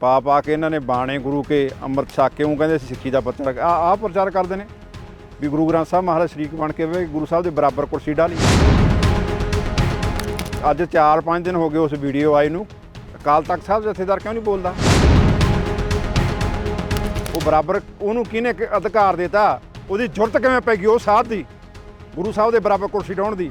ਪਾ ਪਾ ਕੇ ਇਹਨਾਂ ਨੇ ਬਾਣੇ ਗੁਰੂ ਕੇ ਅੰਮ੍ਰਿਤ ਛਕ ਕੇ ਉਹ ਕਹਿੰਦੇ ਸੀ ਸਿੱਖੀ ਦਾ ਪ੍ਰਚਾਰ ਆ ਆ ਪ੍ਰਚਾਰ ਕਰਦੇ ਨੇ ਵੀ ਗੁਰੂ ਗ੍ਰੰਥ ਸਾਹਿਬ ਮਹਾਰਾਜ ਸ਼ਰੀਕ ਬਣ ਕੇ ਵੇ ਗੁਰੂ ਸਾਹਿਬ ਦੇ ਬਰਾਬਰ ਕੁਰਸੀ ਡਾਲੀ। ਅੱਜ 4-5 ਦਿਨ ਹੋ ਗਏ ਉਸ ਵੀਡੀਓ ਆਈ ਨੂੰ। ਅਕਾਲ ਤਖਤ ਸਾਹਿਬ ਜਥੇਦਾਰ ਕਿਉਂ ਨਹੀਂ ਬੋਲਦਾ? ਉਹ ਬਰਾਬਰ ਉਹਨੂੰ ਕਿਹਨੇ ਅਧਿਕਾਰ ਦਿੱਤਾ? ਉਹਦੀ ਜ਼ਰੂਰਤ ਕਿਵੇਂ ਪੈ ਗਈ? ਉਹ ਸਾਧ ਦੀ। ਗੁਰੂ ਸਾਹਿਬ ਦੇ ਬਰਾਬਰ ਕੁਰਸੀ ਡਾਉਣ ਦੀ।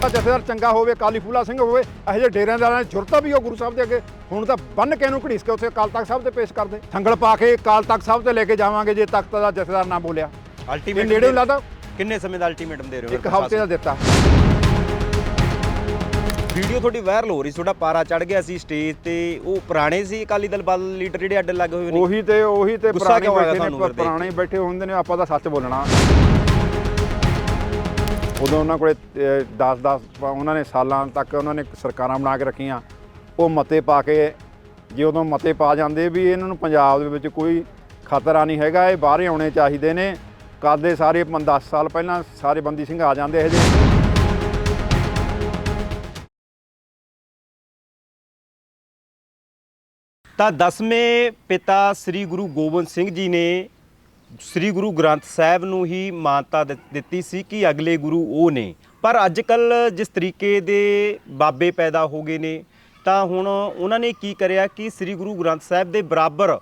ਜਥੇਦਾਰ ਚੰਗਾ ਹੋਵੇ ਕਾਲੀ ਫੂਲਾ ਸਿੰਘ ਹੋਵੇ ਇਹੋ ਜਿਹੇ ਡੇਰਿਆਂ ਵਾਲਿਆਂ ਦੀ ਜ਼ਰੂਰਤ ਵੀ ਉਹ ਗੁਰੂ ਸਾਹਿਬ ਦੇ ਅੱਗੇ ਹੁਣ ਤਾਂ ਬੰਨ ਕੇ ਇਹਨੂੰ ਘੜੀਸ ਕੇ ਉੱਥੇ ਅਕਾਲ ਤਖਤ ਸਾਹਿਬ ਤੇ ਪੇਸ਼ ਕਰਦੇ। ਸੰਗਲ ਪਾ ਕੇ ਅਕਾਲ ਤਖਤ ਸਾਹਿਬ ਤੇ ਲੈ ਕੇ ਜਾਵਾਂਗੇ ਜੇ ਤਖਤ ਦਾ ਜਥੇਦਾਰ ਨਾ ਬੋਲਿਆ। ਅਲਟੀਮੇਟ ਨੇੜੇ ਲੱਗਦਾ ਕਿੰਨੇ ਸਮੇਂ ਦਾ ਅਲਟੀਮੇਟਮ ਦੇ ਰਹੇ ਹੋ ਇੱਕ ਹਫ਼ਤੇ ਦਾ ਦਿੱਤਾ। ਵੀਡੀਓ ਤੁਹਾਡੀ ਵਾਇਰਲ ਹੋ ਰਹੀ ਤੁਹਾਡਾ ਪਾਰਾ ਚੜ ਗਿਆ ਸੀ ਸਟੇਜ ਤੇ ਉਹ ਪੁਰਾਣੇ ਸੀ ਅਕਾਲੀ ਦਲ ਬਾਦਲ ਲੀਡਰ ਜਿਹੜੇ ਅੱਡ ਲੱਗੇ ਹੋਏ ਨੇ? ਉਹੀ ਤੇ ਉਹੀ ਤੇ ਪੁਰਾਣੇ ਬੈਠੇ ਨੇ? ਪੁਰਾਣੇ ਹੁੰਦੇ ਨੇ ਆਪਾਂ ਤਾਂ ਸੱਚ ਬੋਲਣਾ। ਉਦੋਂ ਉਹਨਾਂ ਕੋਲੇ 10 10 ਉਹਨਾਂ ਨੇ ਸਾਲਾਂ ਤੱਕ ਉਹਨਾਂ ਨੇ ਸਰਕਾਰਾਂ ਬਣਾ ਕੇ ਰੱਖੀਆਂ। ਉਹ ਮਤੇ ਪਾ ਕੇ ਜੇ ਉਦੋਂ ਮਤੇ ਪਾ ਜਾਂਦੇ ਵੀ ਇਹਨਾਂ ਨੂੰ ਪੰਜਾਬ ਦੇ ਵਿੱਚ ਕੋਈ ਖਤਰਾ ਨਹੀਂ ਹੈਗਾ, ਇਹ ਬਾਹਰ ਆਉਣੇ ਚਾਹੀਦੇ ਨੇ। ਕਰਦੇ ਸਾਰੇ 10 ਸਾਲ ਪਹਿਲਾਂ ਸਾਰੇ ਬੰਦੀ ਸਿੰਘ ਆ ਜਾਂਦੇ ਇਹ ਜਿਹੇ। ਤਾਂ ਦਸਵੇਂ ਪਿਤਾ ਸ੍ਰੀ ਗੁਰੂ ਗੋਬਿੰਦ ਸਿੰਘ ਜੀ ਨੇ ਸ੍ਰੀ ਗੁਰੂ ਗ੍ਰੰਥ ਸਾਹਿਬ ਨੂੰ ਹੀ ਮਾਨਤਾ ਦਿੱਤੀ ਸੀ ਕਿ ਅਗਲੇ ਗੁਰੂ ਉਹ ਨੇ। ਪਰ ਅੱਜ ਕੱਲ ਜਿਸ ਤਰੀਕੇ ਦੇ ਬਾਬੇ ਪੈਦਾ ਹੋ ਗਏ ਨੇ, ਤਾਂ ਹੁਣ ਉਹਨਾਂ ਨੇ ਕੀ ਕਰਿਆ ਕਿ ਸ੍ਰੀ ਗੁਰੂ ਗ੍ਰੰਥ ਸਾਹਿਬ ਦੇ ਬਰਾਬਰ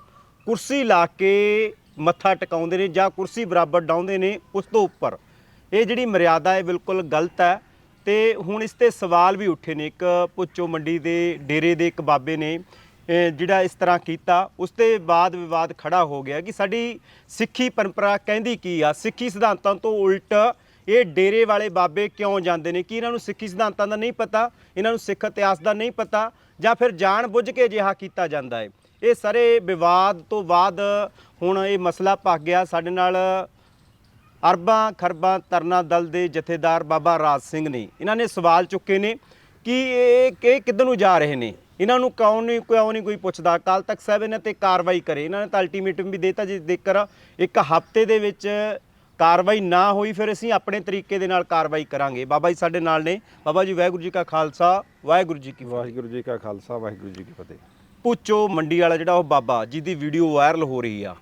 ਕੁਰਸੀ ਲਾ ਕੇ ਮੱਥਾ ਟਿਕਾਉਂਦੇ ਨੇ ਜਾਂ ਕੁਰਸੀ ਬਰਾਬਰ ਡਾਉਂਦੇ ਨੇ ਉਸ ਤੋਂ ਉੱਪਰ। ਇਹ ਜਿਹੜੀ ਮਰਿਆਦਾ ਹੈ, ਬਿਲਕੁਲ ਗਲਤ ਹੈ ਤੇ ਹੁਣ ਇਸ ਤੇ ਸਵਾਲ ਵੀ ਉੱਠੇ ਨੇ। ਇੱਕ ਪੁੱਚੋ ਮੰਡੀ ਦੇ ਡੇਰੇ ਦੇ ਇੱਕ ਬਾਬੇ ਨੇ ਜਿਹੜਾ ਇਸ ਤਰ੍ਹਾਂ ਕੀਤਾ, ਉਸ ਤੇ ਬਾਅਦ ਵਿਵਾਦ ਖੜਾ ਹੋ ਗਿਆ ਕਿ ਸਾਡੀ ਸਿੱਖੀ ਪਰੰਪਰਾ ਕਹਿੰਦੀ ਕੀ ਆ? ਸਿੱਖੀ ਸਿਧਾਂਤਾਂ ਤੋਂ ਉਲਟ ਇਹ ਡੇਰੇ ਵਾਲੇ ਬਾਬੇ ਕਿਉਂ ਜਾਂਦੇ ਨੇ? ਕਿ ਇਹਨਾਂ ਨੂੰ ਸਿੱਖੀ ਸਿਧਾਂਤਾਂ ਦਾ ਨਹੀਂ ਪਤਾ? ਇਹਨਾਂ ਨੂੰ ਸਿੱਖ ਇਤਿਹਾਸ ਦਾ ਨਹੀਂ ਪਤਾ? ਜਾਂ ਫਿਰ ਜਾਣ ਬੁੱਝ ਕੇ ਅਜਿਹਾ ਕੀਤਾ ਜਾਂਦਾ ਹੈ? ਇਹ ਸਾਰੇ ਵਿਵਾਦ ਤੋਂ ਬਾਅਦ ਹੁਣ ਇਹ ਮਸਲਾ ਭੱਗ ਗਿਆ। ਸਾਡੇ ਨਾਲ ਅਰਬਾਂ, ਖਰਬਾਂ, ਤਰਨਾ ਦਲ ਦੇ ਜਥੇਦਾਰ ਬਾਬਾ ਰਾਜ ਸਿੰਘ ਨੇ। ਇਹਨਾਂ ਨੇ ਸਵਾਲ ਚੁੱਕੇ ਨੇ ਕਿ ਇਹ ਕਿ ਕਿੱਧਰ ਨੂੰ ਜਾ ਰਹੇ ਨੇ? ਇਹਨਾਂ ਨੂੰ ਕਿਉਂ ਨਹੀਂ ਕਿਉਂ ਨਹੀਂ ਕੋਈ ਪੁੱਛਦਾ? ਕੱਲ ਤੱਕ ਸਾਹਿਬ ਇਹਨਾਂ ਤੇ ਕਾਰਵਾਈ ਕਰੇ। ਇਹਨਾਂ ਨੇ ਤਾਂ ਅਲਟੀਮੇਟਮ ਵੀ ਦੇਤਾ ਜੀ ਜੇਕਰ ਇੱਕ ਹਫ਼ਤੇ ਦੇ ਵਿੱਚ ਕਾਰਵਾਈ ਨਾ ਹੋਈ ਫਿਰ ਅਸੀਂ ਆਪਣੇ ਤਰੀਕੇ ਦੇ ਨਾਲ ਕਾਰਵਾਈ ਕਰਾਂਗੇ। ਬਾਬਾ ਜੀ ਸਾਡੇ ਨਾਲ ਨੇ। ਬਾਬਾ ਜੀ ਵਾਹਿਗੁਰੂ ਜੀ ਕਾ ਖਾਲਸਾ ਵਾਹਿਗੁਰੂ ਜੀ ਕੀ ਫਤਿਹ। ਵਾਹਿਗੁਰੂ ਜੀ ਕਾ ਖਾਲਸਾ ਵਾਹਿਗੁਰੂ ਜੀ ਕੀ ਫਤਿਹ। ਪੁੱਚੋ ਮੰਡੀ ਵਾਲਾ ਜਿਹੜਾ ਉਹ ਬਾਬਾ ਜਿਹਦੀ ਵੀਡੀਓ ਵਾਇਰਲ ਹੋ ਰਹੀ ਆ।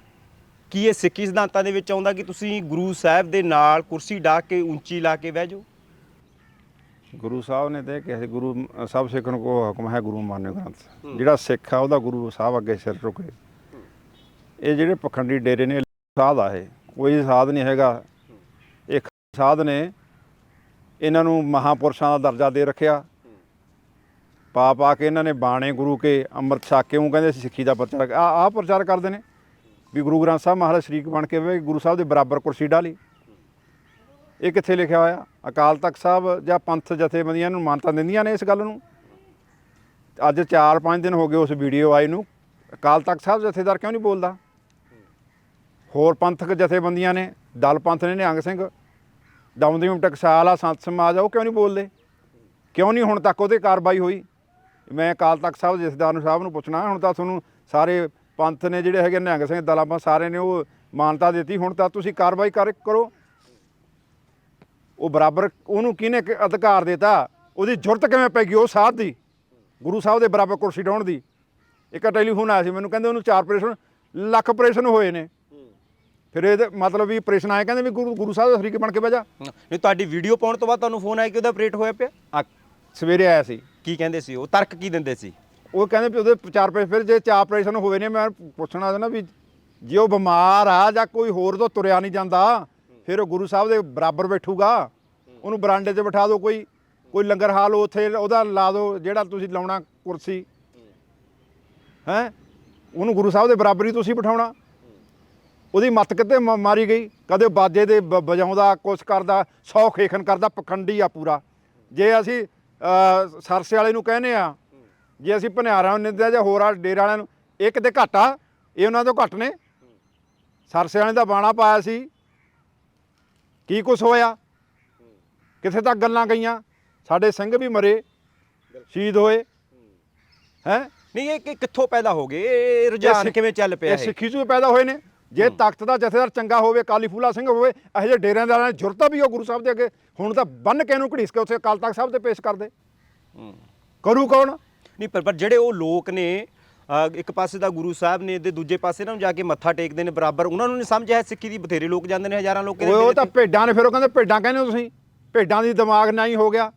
ਕੀ ਇਹ ਸਿੱਖੀ ਸਿਧਾਂਤਾਂ ਦੇ ਵਿੱਚ ਆਉਂਦਾ ਕਿ ਤੁਸੀਂ ਗੁਰੂ ਸਾਹਿਬ ਦੇ ਨਾਲ ਕੁਰਸੀ ਢਾ ਕੇ ਉੱਚੀ ਲਾ ਕੇ ਬਹਿ ਜਾਓ? ਗੁਰੂ ਸਾਹਿਬ ਨੇ ਤੇ ਕਿਸੇ ਗੁਰੂ, ਸਭ ਸਿੱਖਣ ਕੋ ਹੁਕਮ ਹੈ ਗੁਰੂ ਮਾਨਿਓ ਗ੍ਰੰਥ। ਜਿਹੜਾ ਸਿੱਖ ਆ, ਉਹਦਾ ਗੁਰੂ ਸਾਹਿਬ ਅੱਗੇ ਸਿਰ ਝੁਕੇ ਇਹ ਜਿਹੜੇ ਪਖੰਡੀ ਡੇਰੇ ਨੇ ਸਾਧ ਆ ਇਹ। ਕੋਈ ਸਾਧ ਨਹੀਂ ਹੈਗਾ। ਇੱਕ ਸਾਧ ਨੇ ਇਹਨਾਂ ਨੂੰ ਮਹਾਪੁਰਸ਼ਾਂ ਦਾ ਦਰਜਾ ਦੇ ਰੱਖਿਆ। ਪਾ ਪਾ ਕੇ ਇਹਨਾਂ ਨੇ ਬਾਣੇ ਗੁਰੂ ਕੇ, ਅੰਮ੍ਰਿਤ ਛਕ ਕੇ, ਉਹ ਕਹਿੰਦੇ ਅਸੀਂ ਸਿੱਖੀ ਦਾ ਪ੍ਰਚਾਰ, ਆ ਆ ਪ੍ਰਚਾਰ ਕਰਦੇ ਨੇ। ਵੀ ਗੁਰੂ ਗ੍ਰੰਥ ਸਾਹਿਬ ਮਹਾਰਾਜ ਸ਼ਰੀਕ ਬਣ ਕੇ ਗੁਰੂ ਸਾਹਿਬ ਦੇ ਬਰਾਬਰ ਕੁਰਸੀ ਡਾਲੀ। ਇਹ ਕਿੱਥੇ ਲਿਖਿਆ ਹੋਇਆ? ਅਕਾਲ ਤਖਤ ਸਾਹਿਬ ਜਾਂ ਪੰਥ ਜਥੇਬੰਦੀਆਂ ਨੂੰ ਮਾਨਤਾ ਦਿੰਦੀਆਂ ਨੇ ਇਸ ਗੱਲ ਨੂੰ? ਅੱਜ 4-5 ਦਿਨ ਹੋ ਗਏ ਉਸ ਵੀਡੀਓ ਆਈ ਨੂੰ। ਅਕਾਲ ਤਖਤ ਸਾਹਿਬ ਜਥੇਦਾਰ ਕਿਉਂ ਨਹੀਂ ਬੋਲਦਾ? ਹੋਰ ਪੰਥਕ ਜਥੇਬੰਦੀਆਂ ਨੇ, ਦਲ ਪੰਥ ਨੇ, ਨਿਹੰਗ ਸਿੰਘ, ਦਮਦਮੀ ਟਕਸਾਲ ਆ, ਸੰਤ ਸਮਾਜ ਆ, ਉਹ ਕਿਉਂ ਨਹੀਂ ਬੋਲਦੇ? ਕਿਉਂ ਨਹੀਂ ਹੁਣ ਤੱਕ ਉਹਤੇ ਕਾਰਵਾਈ ਹੋਈ? ਮੈਂ ਅਕਾਲ ਤਖਤ ਸਾਹਿਬ ਜਥੇਦਾਰ ਨੂੰ, ਸਾਹਿਬ ਨੂੰ ਪੁੱਛਣਾ, ਹੁਣ ਤਾਂ ਤੁਹਾਨੂੰ ਸਾਰੇ ਪੰਥ ਨੇ ਜਿਹੜੇ ਹੈਗੇ ਨਿਹੰਗ ਸਿੰਘ, ਦਲਾਂ ਪੰਥ ਸਾਰੇ ਨੇ ਉਹ ਮਾਨਤਾ ਦਿੱਤੀ, ਹੁਣ ਤਾਂ ਤੁਸੀਂ ਕਾਰਵਾਈ ਕਰ, ਕਰੋ। ਉਹ ਬਰਾਬਰ ਉਹਨੂੰ ਕਿਹਨੇ ਅਧਿਕਾਰ ਦਿੱਤਾ? ਉਹਦੀ ਜ਼ਰੂਰਤ ਕਿਵੇਂ ਪੈ ਗਈ ਉਹ ਸਾਧ ਦੀ? ਗੁਰੂ ਸਾਹਿਬ ਦੇ ਬਰਾਬਰ ਕੁਰਸੀ ਡਾਉਣ ਦੀ। ਇੱਕ ਟੈਲੀਫੋਨ ਆਇਆ ਸੀ ਮੈਨੂੰ ਕਹਿੰਦੇ ਉਹਨੂੰ ਚਾਰ ਆਪਰੇਸ਼ਨ ਲੱਖ ਆਪਰੇਸ਼ਨ ਹੋਏ ਨੇ। ਫਿਰ ਇਹਦਾ ਮਤਲਬ ਵੀ ਆਪਰੇਸ਼ਨ ਆਏ ਕਹਿੰਦੇ ਵੀ ਗੁਰੂ ਗੁਰੂ ਸਾਹਿਬ ਦਾ ਸ਼ਰੀਕ ਬਣ ਕੇ ਬਹਿ ਜਾ। ਨਹੀਂ ਤੁਹਾਡੀ ਵੀਡੀਓ ਪਾਉਣ ਤੋਂ ਬਾਅਦ ਤੁਹਾਨੂੰ ਫੋਨ ਆਇਆ ਕਿ ਉਹਦਾ ਆਪਰੇਟ ਹੋਇਆ ਪਿਆ? ਸਵੇਰੇ ਆਇਆ ਸੀ। ਕੀ ਕਹਿੰਦੇ ਸੀ ਉਹ? ਤਰਕ ਕੀ ਦਿੰਦੇ ਸੀ? ਉਹ ਕਹਿੰਦੇ ਵੀ ਉਹਦੇ ਚਾਰ ਆਪਰੇਸ਼ਨ ਫਿਰ ਜੇ ਚਾਰ ਆਪਰੇਸ਼ਨ ਹੋਏ ਨੇ ਮੈਂ ਪੁੱਛਣਾ ਸੀ ਨਾ ਵੀ ਜੇ ਉਹ ਬਿਮਾਰ ਆ ਜਾਂ ਕੋਈ ਹੋਰ ਤੋਂ ਤੁਰਿਆ ਨਹੀਂ ਜਾਂਦਾ ਫਿਰ ਉਹ ਗੁਰੂ ਸਾਹਿਬ ਦੇ ਬਰਾਬਰ ਬੈਠੂਗਾ। ਉਹਨੂੰ ਬਰਾਂਡੇ 'ਚ ਬਿਠਾ ਦਿਓ ਕੋਈ ਕੋਈ ਲੰਗਰ ਹਾਲ ਉੱਥੇ, ਉਹਦਾ ਲਾ ਦਿਓ ਜਿਹੜਾ ਤੁਸੀਂ ਲਾਉਣਾ ਕੁਰਸੀ। ਹੈ? ਉਹਨੂੰ ਗੁਰੂ ਸਾਹਿਬ ਦੇ ਬਰਾਬਰ ਹੀ ਤੁਸੀਂ ਬਿਠਾਉਣਾ। ਉਹਦੀ ਮੱਤ ਕਿਤੇ ਮ- ਮਾਰੀ ਗਈ। ਕਦੇ ਬਾਜੇ ਦੇ ਬ- ਵਜਾਉਂਦਾ, ਕੁਛ ਕਰਦਾ, ਸੌ ਖੇਖਣ ਕਰਦਾ, ਪਖੰਡੀ ਆ ਪੂਰਾ। ਜੇ ਅਸੀਂ ਸਰਸੇ ਵਾਲੇ ਨੂੰ ਕਹਿੰਦੇ ਆ ਜੇ ਅਸੀਂ ਭਨਿਆਰਾਂ ਨੂੰ ਨਿੰਦਿਆ ਜਾਂ ਹੋਰ ਆ ਡੇਰੇ ਵਾਲਿਆਂ ਨੂੰ ਇਹ ਕਿਤੇ ਘੱਟ ਆ ਇਹ ਉਹਨਾਂ ਤੋਂ ਘੱਟ ਨੇ। ਸਰਸੇ ਵਾਲੇ ਦਾ ਬਾਣਾ ਪਾਇਆ ਸੀ। ਕੀ ਕੁਛ ਹੋਇਆ? ਕਿੱਥੇ ਤੱਕ ਗੱਲਾਂ ਗਈਆਂ? ਸਾਡੇ ਸਿੰਘ ਵੀ ਮਰੇ। ਸ਼ਹੀਦ ਹੋਏ। ਹੈ? ਨਹੀਂ ਇਹ ਕਿ- ਕਿੱਥੋਂ ਪੈਦਾ ਹੋ ਗਏ? ਇਹ ਰੁਝਾਨ ਕਿਵੇਂ ਚੱਲ ਪਿਆ ਇਹ ਸਿੱਖੀ ਚੋਂ ਪੈਦਾ ਹੋਏ ਨੇ। ਜੇ ਤਖਤ ਦਾ ਜਥੇਦਾਰ ਚੰਗਾ ਹੋਵੇ ਕਾਲੀ ਫੂਲਾ ਸਿੰਘ ਹੋਵੇ ਇਹੋ ਜਿਹੇ ਡੇਰਿਆਂ ਦੀ ਜ਼ਰੂਰਤ ਵੀ ਉਹ ਗੁਰੂ ਸਾਹਿਬ ਦੇ ਅੱਗੇ। ਹੁਣ ਤਾਂ ਬੰਨ ਕੇ ਇਹਨੂੰ ਘੜੀਸ ਕੇ ਉੱਥੇ ਅਕਾਲ ਤਖਤ ਸਾਹਿਬ ਤੇ ਪੇਸ਼ ਕਰਦੇ। ਹੂੰ। ਕਰੂ ਕੌਣ? ਨਹੀਂ ਪਰ ਜਿਹੜੇ ਉਹ ਲੋਕ ਨੇ ਇੱਕ ਪਾਸੇ ਦਾ ਗੁਰੂ ਸਾਹਿਬ ਨੇ ਤੇ ਦੂਜੇ ਪਾਸੇ ਨਾ ਜਾ ਕੇ ਮੱਥਾ ਟੇਕਦੇ ਨੇ ਬਰਾਬਰ। ਉਹਨਾਂ ਨੂੰ ਨਹੀਂ ਸਮਝ ਆਇਆ ਸਿੱਖੀ ਦੀ ਬਥੇਰੇ ਲੋਕ ਜਾਂਦੇ ਨੇ ਹਜ਼ਾਰਾਂ ਲੋਕ ਓਏ ਉਹ ਤਾਂ। ਭੇਡਾਂ ਨੇ ਫਿਰ ਉਹ ਕਹਿੰਦੇ ਭੇਡਾਂ ਕਹਿੰਦੇ ਹੋ ਤੁਸੀਂ? ਭੇਡਾਂ ਦੀ ਦਿਮਾਗ ਨਾ ਹੀ ਹੋ ਗਿਆ।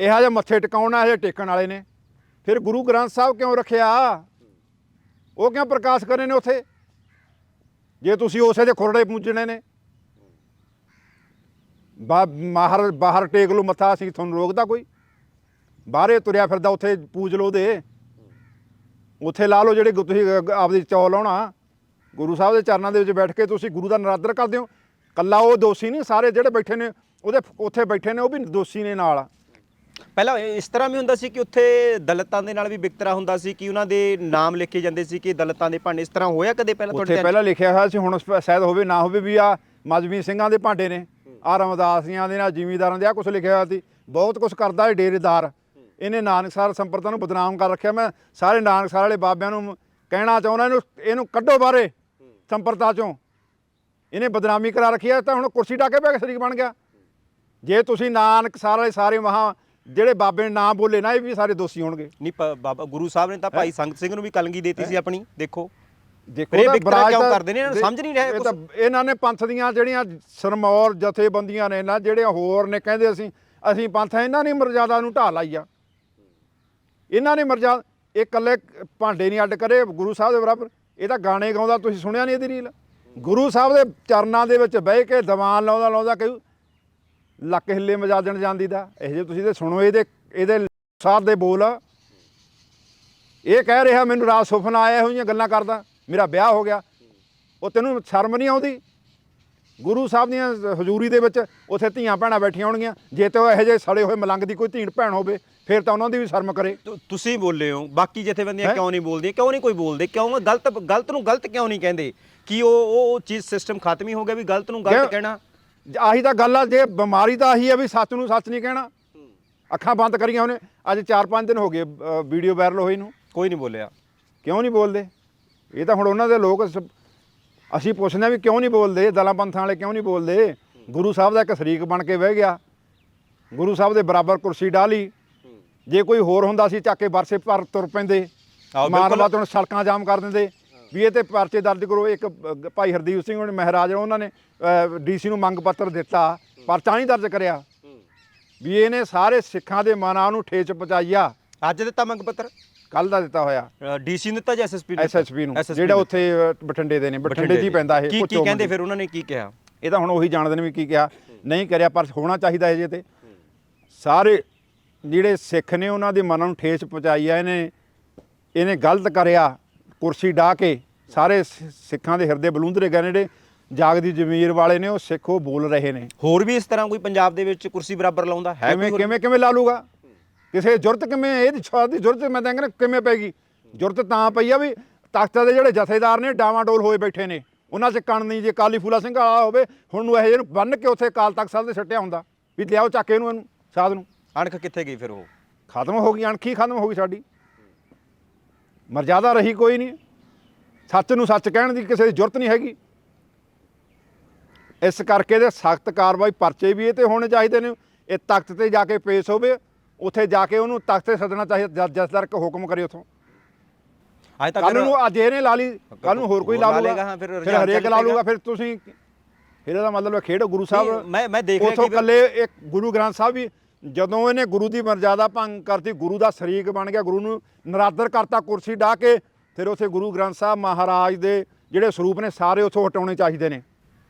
ਇਹੋ ਜਿਹੇ ਮੱਥੇ ਟਿਕਾਉਣਾ ਇਹ ਜਿਹੇ ਟੇਕਣ ਵਾਲੇ ਨੇ। ਫਿਰ ਗੁਰੂ ਗ੍ਰੰਥ ਸਾਹਿਬ ਕਿਉਂ ਰੱਖਿਆ? ਉਹ ਕਿਉਂ ਪ੍ਰਕਾਸ਼ ਕਰੇ ਨੇ ਉੱਥੇ? ਜੇ ਤੁਸੀਂ ਉਸੇ ਦੇ ਖੁਰੜੇ ਪੂਜਣੇ ਨੇ। ਬਾਹਰ ਬਾਹਰ ਟੇਕ ਲਓ ਮੱਥਾ ਅਸੀਂ ਤੁਹਾਨੂੰ ਰੋਕਦਾ ਕੋਈ। ਬਾਹਰੇ ਤੁਰਿਆ ਫਿਰਦਾ ਉੱਥੇ ਪੂਜ ਲਓ ਦੇ ਉੱਥੇ ਲਾ ਲਓ ਜਿਹੜੇ ਗੁ- ਤੁਸੀਂ ਆਪਦੀ ਚੌਲ ਲਾਉਣਾ। ਗੁਰੂ ਸਾਹਿਬ ਦੇ ਚਰਨਾਂ ਦੇ ਵਿੱਚ ਬੈਠ ਕੇ ਤੁਸੀਂ ਗੁਰੂ ਦਾ ਨਰਾਦਰ ਕਰਦੇ ਹੋ। ਕੱਲਾ ਉਹ ਦੋਸ਼ੀ ਨਹੀਂ ਸਾਰੇ ਜਿਹੜੇ ਬੈਠੇ ਨੇ ਉਹਦੇ ਉੱਥੇ ਬੈਠੇ ਨੇ ਉਹ ਵੀ ਦੋਸ਼ੀ ਨੇ ਨਾਲ। ਪਹਿਲਾਂ ਇਹ ਇਸ ਤਰ੍ਹਾਂ ਵੀ ਹੁੰਦਾ ਸੀ ਕਿ ਉੱਥੇ ਦਲਿਤਾਂ ਦੇ ਨਾਲ ਵੀ ਵਿਕਤਰਾ ਹੁੰਦਾ ਸੀ ਕਿ ਉਹਨਾਂ ਦੇ ਨਾਮ ਲਿਖੇ ਜਾਂਦੇ ਸੀ ਕਿ ਦਲਿਤਾਂ ਦੇ ਭਾਂਡੇ ਇਸ ਤਰ੍ਹਾਂ ਹੋਇਆ ਕਦੇ ਪਹਿਲਾਂ ਉੱਥੇ ਧਿਆਨ 'ਚ? ਪਹਿਲਾਂ ਲਿਖਿਆ ਹੋਇਆ ਸੀ ਹੁਣ ਸ- ਸ਼ਾਇਦ ਹੋਵੇ ਨਾ ਹੋਵੇ ਵੀ ਆ ਮਜਬੀ ਸਿੰਘਾਂ ਦੇ ਭਾਂਡੇ ਨੇ। ਆ ਰਮਦਾਸੀਆਂ ਦੇ ਨਾਲ ਜ਼ਿਮੀਂਦਾਰਾਂ ਦੇ ਆ ਕੁਝ ਲਿਖਿਆ ਹੋਇਆ ਸੀ। ਬਹੁਤ ਕੁਝ ਕਰਦਾ ਇਹ ਡੇਰੇਦਾਰ। ਇਹਨੇ ਨਾਨਕਸਰ ਸੰਪਰਦਾ ਨੂੰ ਬਦਨਾਮ ਕਰ ਰੱਖਿਆ। ਮੈਂ ਸਾਰੇ ਨਾਨਕਸਰ ਵਾਲੇ ਬਾਬਿਆਂ ਨੂੰ ਕਹਿਣਾ ਚਾਹੁੰਦਾ ਇਹਨੂੰ ਇਹਨੂੰ ਕੱਢੋ ਬਾਹਰੇ ਸੰਪਰਦਾ ਚੋਂ। ਇਹਨੇ ਬਦਨਾਮੀ ਕਰਾ ਰੱਖੀ ਹੈ ਤਾਂ ਹੁਣ ਕੁਰਸੀ ਢਾਕੇ ਬੈ ਕੇ ਸ਼ਰੀਕ ਬਣ ਗਿਆ। ਜੇ ਤੁਸੀਂ ਨਾਨਕਸਰ ਵਾਲੇ ਸਾਰੇ ਮਹਾ ਜਿਹੜੇ ਬਾਬੇ ਨੇ ਨਾਮ ਬੋਲੇ ਨਾ ਇਹ ਵੀ ਸਾਰੇ ਦੋਸ਼ੀ ਹੋਣਗੇ। ਨਹੀਂ ਬਾਬਾ ਗੁਰੂ ਸਾਹਿਬ ਨੇ ਤਾਂ ਭਾਈ ਸੰਗਤ ਸਿੰਘ ਨੂੰ ਵੀ ਕਲਗੀ ਦੇਤੀ ਸੀ ਆਪਣੀ ਦੇਖੋ। ਦੇਖੋ ਇਹ ਬਰਾਜ ਕਿਉਂ ਕਰਦੇ ਨੇ? ਇਹਨਾਂ ਨੂੰ ਸਮਝ ਨਹੀਂ ਰਿਹਾ ਇਹ। ਤਾਂ ਇਹਨਾਂ ਨੇ ਪੰਥ ਦੀਆਂ ਜਿਹੜੀਆਂ ਸਰਮੌਰ ਜਥੇਬੰਦੀਆਂ ਨੇ ਨਾ ਜਿਹੜੇ ਹੋਰ ਨੇ ਕਹਿੰਦੇ ਅਸੀਂ ਅਸੀਂ ਪੰਥ ਇਹਨਾਂ ਨੇ ਮਰਜ਼ਾਦਾ ਨੂੰ ਢਾਹ ਲਾਈ ਆ। ਇਹਨਾਂ ਨੇ ਮਰਜ਼ਾ ਇਹ ਇਕੱਲੇ ਭਾਂਡੇ ਨਹੀਂ ਅੱਡ ਕਰੇ ਗੁਰੂ ਸਾਹਿਬ ਦੇ ਬਰਾਬਰ। ਇਹ ਤਾਂ ਗਾਣੇ ਗਾਉਂਦਾ, ਤੁਸੀਂ ਸੁਣਿਆ ਨਹੀਂ ਇਹਦੀ ਰੀਲ? ਗੁਰੂ ਸਾਹਿਬ ਦੇ ਚਰਨਾਂ ਦੇ ਵਿੱਚ ਬਹਿ ਕੇ ਦੀਵਾਨ ਲਾਉਂਦਾ ਲਾਉਂਦਾ ਕਹੂ, ਲੱਕ ਹਿੱਲੇ ਮਜਾਜਣ ਜਾਂਦੀ ਦਾ। ਇਹ ਜੇ ਤੁਸੀਂ ਤੇ ਸੁਣੋ, ਇਹਦੇ ਇਹਦੇ ਸਾਹਿਬ ਦੇ ਬੋਲ। ਇਹ ਕਹਿ ਰਿਹਾ, ਮੈਨੂੰ ਰਾਤ ਸੁਪਨਾ ਆਇਆ, ਇਹੋ ਜਿਹੀਆਂ ਗੱਲਾਂ ਕਰਦਾ। ਮੇਰਾ ਵਿਆਹ ਹੋ ਗਿਆ। ਉਹ ਤੈਨੂੰ ਸ਼ਰਮ ਨਹੀਂ ਆਉਂਦੀ? ਗੁਰੂ ਸਾਹਿਬ ਦੀਆਂ ਹਜ਼ੂਰੀ ਦੇ ਵਿੱਚ ਉੱਥੇ ਧੀਆਂ ਭੈਣਾਂ ਬੈਠੀਆਂ ਹੋਣਗੀਆਂ। ਜੇ ਤੇ ਉਹ ਇਹੋ ਜਿਹੇ ਸੜੇ ਹੋਏ ਮਲੰਗ ਦੀ ਕੋਈ ਧੀਣ ਭੈਣ ਹੋਵੇ ਫਿਰ ਤਾਂ ਉਹਨਾਂ ਦੀ ਵੀ ਸ਼ਰਮ ਕਰੇ। ਤੁਸੀਂ ਬੋਲੇ ਹੋ ਬਾਕੀ ਜਥੇਬੰਦੀਆਂ? ਕਿਉਂ ਨਹੀਂ ਬੋਲਦੀਆਂ? ਕਿਉਂ ਨਹੀਂ ਕੋਈ ਬੋਲਦੇ? ਕਿਉਂ ਗਲਤ ਗਲਤ ਨੂੰ ਗਲਤ ਕਿਉਂ ਨਹੀਂ ਕਹਿੰਦੇ? ਕਿ ਉਹ ਉਹ ਉਹ ਚੀਜ਼ ਸਿਸਟਮ ਖਤਮ ਹੀ ਹੋ ਗਿਆ ਵੀ ਗਲਤ ਨੂੰ ਗਲਤ? ਕਹਿਣਾ? ਆਹੀ ਤਾਂ ਗੱਲ ਆ ਜੇ ਬਿਮਾਰੀ ਤਾਂ ਆਹੀ ਆ ਵੀ ਸੱਚ ਨੂੰ ਸੱਚ ਨਹੀਂ ਕਹਿਣਾ। ਅੱਖਾਂ ਬੰਦ ਕਰੀਆਂ ਉਹਨੇ। ਅੱਜ 4-5 ਦਿਨ ਹੋ ਗਏ ਵੀਡੀਓ ਵਾਇਰਲ ਹੋਈ ਨੂੰ। ਕੋਈ ਨਹੀਂ ਬੋਲਿਆ। ਕਿਉਂ ਨਹੀਂ ਬੋਲਦੇ? ਇਹ ਤਾਂ ਹੁਣ ਉਹਨਾਂ ਦੇ ਲੋਕ ਅਸੀਂ ਪੁੱਛਦੇ ਹਾਂ ਵੀ ਕਿਉਂ ਨਹੀਂ ਬੋਲਦੇ? ਦਲਾਂ ਪੰਥਾਂ ਵਾਲੇ ਕਿਉਂ ਨਹੀਂ ਬੋਲਦੇ? ਗੁਰੂ ਸਾਹਿਬ ਦਾ ਇੱਕ ਸ਼ਰੀਕ ਬਣ ਕੇ ਬਹਿ ਗਿਆ। ਗੁਰੂ ਸਾਹਿਬ ਦੇ ਬਰਾਬਰ ਕੁਰਸੀ ਡਾਲੀ ਜੇ ਕੋਈ ਹੋਰ ਹੁੰਦਾ ਸੀ ਚੱਕ ਕੇ ਬਰਸੇ ਪਰ ਤੁਰ ਪੈਂਦੇ। ਬਾਤ ਹੁਣ ਸੜਕਾਂ ਜਾਮ ਕਰ ਦਿੰਦੇ। ਵੀ ਇਹ ਤੇ ਪਰਚੇ ਦਰਜ ਕਰੋ। ਇੱਕ ਭਾਈ ਹਰਦੀਪ ਸਿੰਘ ਉਹਨੇ ਮਹਾਰਾਜ ਉਹਨਾਂ ਨੇ ਡੀਸੀ ਨੂੰ ਮੰਗ ਪੱਤਰ ਦਿੱਤਾ। ਪਰਚਾ ਨਹੀਂ ਦਰਜ ਕਰਿਆ। ਵੀ ਇਹਨੇ ਸਾਰੇ ਸਿੱਖਾਂ ਦੇ ਮਨਾਂ ਨੂੰ ਠੇਚ ਪਹੁੰਚਾਈ ਆ। ਅੱਜ ਦਿੱਤਾ ਮੰਗ ਪੱਤਰ? ਕੱਲ ਦਾ ਦਿੱਤਾ ਹੋਇਆ। ਡੀਸੀ ਨੂੰ ਦਿੱਤਾ ਜਾਂ ਐਸਐਸਪੀ ਨੂੰ ਐਸਐਸਪੀ ਨੂੰ। ਜਿਹੜਾ ਉੱਥੇ ਬਠਿੰਡੇ ਦੇ ਨੇ ਬਠਿੰਡੇ ਹੀ ਪੈਂਦਾ ਇਹ ਕੀ ਕਹਿੰਦੇ। ਫਿਰ ਉਹਨਾਂ ਨੇ ਕੀ ਕਿਹਾ? ਇਹ ਤਾਂ ਹੁਣ ਉਹੀ ਜਾਣਦੇ ਨੇ ਵੀ ਕੀ ਕਿਹਾ। ਨਹੀਂ ਕਰਿਆ ਪਰ ਹੋਣਾ ਚਾਹੀਦਾ ਇਹ ਜੇ ਤੇ। ਸਾਰੇ ਜਿਹੜੇ ਸਿੱਖ ਨੇ ਉਹਨਾਂ ਦੇ ਮਨਾਂ ਨੂੰ ਠੇਸ ਪਹੁੰਚਾਈ ਆ ਇਹਨੇ ਇਹਨੇ ਗਲਤ ਕਰਿਆ। ਕੁਰਸੀ ਢਾ ਕੇ ਸਾਰੇ ਸਿੱਖਾਂ ਦੇ ਹਿਰਦੇ ਬਲੂੰਦਰੇ ਗਏ ਨੇ ਜਿਹੜੇ ਜਾਗਦੀ ਜ਼ਮੀਰ ਵਾਲੇ ਨੇ ਉਹ ਸਿੱਖ ਉਹ ਬੋਲ ਰਹੇ ਨੇ। ਹੋਰ ਵੀ ਇਸ ਤਰ੍ਹਾਂ ਕੋਈ ਪੰਜਾਬ ਦੇ ਵਿੱਚ ਕੁਰਸੀ ਬਰਾਬਰ ਲਾਉਂਦਾ? ਹੈ ਕਿਵੇਂ? ਕਿਵੇਂ ਕਿਵੇਂ ਲਾ ਲੂਗਾ? ਕਿਸੇ ਜੁਰਤ ਕਿਵੇਂ ਇਹਦੀ ਛਾਤ ਦੀ ਜੁਰਤ ਮੈਂ ਤਾਂ ਕਹਿੰਦਾ ਕਿਵੇਂ ਪੈਗੀ ਜੁਰਤ ਤਾਂ ਪਈ ਆ ਵੀ ਤਖਤ ਦੇ ਜਿਹੜੇ ਜਥੇਦਾਰ ਨੇ ਡਾਵਾਡੋਲ ਹੋਏ ਬੈਠੇ ਨੇ। ਉਹਨਾਂ 'ਚ ਕਣ ਨਹੀਂ ਜੇ ਕਾਲੀ ਫੂਲਾ ਸਿੰਘ ਆ ਹੋਵੇ ਹੁਣ ਨੂੰ ਇਹ ਜਿਹੇ ਨੂੰ ਬੰਨ ਕੇ ਉੱਥੇ ਕਾਲ ਤਖਤ ਸਾਹਿਬ ਦੇ ਛੱਟਿਆ ਹੁੰਦਾ। ਵੀ ਲਿਆਓ ਚੱਕ ਇਹਨੂੰ ਇਹਨੂੰ ਸਾਧ ਨੂੰ। ਅਣਖ ਕਿੱਥੇ ਗਈ ਫਿਰ ਉਹ? ਖਤਮ ਹੋ ਗਈ ਅਣਖੀ ਖਤਮ ਹੋ ਗਈ ਸਾਡੀ। ਮਰਜ਼ਾਦਾ ਰਹੀ ਕੋਈ ਨਹੀਂ। ਸੱਚ ਨੂੰ ਸੱਚ ਕਹਿਣ ਦੀ ਕਿਸੇ ਦੀ ਜੁਰਤ ਨਹੀਂ ਹੈਗੀ। ਇਸ ਕਰਕੇ ਦੇ ਸਖਤ ਕਾਰਵਾਈ ਪਰਚੇ ਵੀ ਇਹ ਤੇ ਹੋਣੇ ਚਾਹੀਦੇ ਨੇ। ਇਹ ਤਖਤ ਤੇ ਜਾ ਕੇ ਪੇਸ਼ ਹੋਵੇ। ਉੱਥੇ ਜਾ ਕੇ ਉਹਨੂੰ ਤਖਤ ਤੇ ਸੱਦਣਾ ਚਾਹੀਦਾ ਜਦ- ਜਥੇਦਾਰ ਕੋ ਹੁਕਮ ਕਰੇ ਉਥੋਂ ਅੱਜ ਤੱਕ ਕੱਲ ਨੂੰ ਅੱਜ ਇਹਨੇ ਲਾ ਲਈ ਕੱਲ ਨੂੰ ਹੋਰ ਕੋਈ ਲਾ ਲੂਗਾ ਫਿਰ ਹਰੇਕ ਲਾ। ਲੂਗਾ ਫਿਰ ਤੁਸੀਂ ਫਿਰ ਇਹਦਾ ਮਤਲਬ ਹੈ ਖੇਡ ਗੁਰੂ ਸਾਹਿਬ ਮੈਂ- ਮੈਂ ਦੇਖ ਰਿਹਾ ਕਿ- ਕੱਲੇ ਇੱਕ ਗੁਰੂ ਗ੍ਰੰਥ ਸਾਹਿਬ ਵੀ ਜਦੋਂ ਇਹਨੇ ਗੁਰੂ ਦੀ ਮਰਜ਼ਾਦਾ ਭੰਗ ਕਰਤੀ ਗੁਰੂ ਦਾ ਸ਼ਰੀਕ ਬਣ ਗਿਆ ਗੁਰੂ ਨੂੰ ਨਰਾਦਰ ਕਰਤਾ ਕੁਰਸੀ ਢਾ ਕੇ ਫਿਰ ਉਥੇ ਗੁਰੂ ਗ੍ਰੰਥ ਸਾਹਿਬ ਮਹਾਰਾਜ ਦੇ ਜਿਹੜੇ ਸਰੂਪ ਨੇ ਸਾਰੇ ਉਥੋਂ ਹਟਾਉਣੇ ਚਾਹੀਦੇ ਨੇ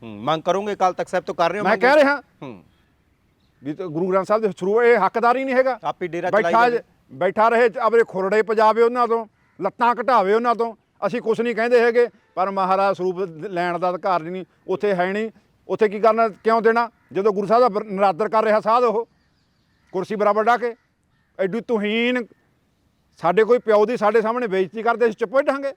ਮੰਗ ਕਰੋਗੇ ਕੱਲ ਤੱਕ ਸਾਹਿਬ ਤੋਂ ਕਰ ਰਹੇ ਹੋ ਮੈਂ? ਕਹਿ ਰਿਹਾ ਹੂੰ ਵੀ ਤੇ ਗੁਰੂ ਗ੍ਰੰਥ ਸਾਹਿਬ ਦੇ ਸਰੂਪ ਇਹ ਹੱਕਦਾਰ ਹੀ ਨਹੀਂ ਹੈਗਾ। ਆਪੇ ਡੇਰਾ ਬੈਠਾ। ਬੈਠਾ ਰਹੇ ਆਪਣੇ ਖੁਰੜੇ ਪਜਾਵੇ ਉਹਨਾਂ ਤੋਂ ਲੱਤਾਂ ਘਟਾਵੇ ਉਹਨਾਂ ਤੋਂ। ਅਸੀਂ ਕੁਝ ਨਹੀਂ ਕਹਿੰਦੇ ਹੈਗੇ ਪਰ ਮਹਾਰਾਜ ਸਰੂਪ ਲੈਣ ਦਾ ਅਧਿਕਾਰ ਨਹੀਂ ਉੱਥੇ ਹੈ ਨਹੀਂ। ਉੱਥੇ ਕੀ ਕਰਨਾ ਕਿਉਂ ਦੇਣਾ? ਜਦੋਂ ਗੁਰੂ ਸਾਹਿਬ ਦਾ ਨਰਾਦਰ ਕਰ ਰਿਹਾ ਸਾਧ ਉਹ ਕੁਰਸੀ ਬਰਾਬਰ ਢਾ ਕੇ ਐਡੀ ਤੁਹੀਨ ਸਾਡੇ ਕੋਈ ਪਿਓ ਦੀ ਸਾਡੇ ਸਾਹਮਣੇ ਬੇਇੱਜ਼ਤੀ ਕਰਦੇ ਅਸੀਂ ਚੁੱਪ ਬੈਠਾਂਗੇ।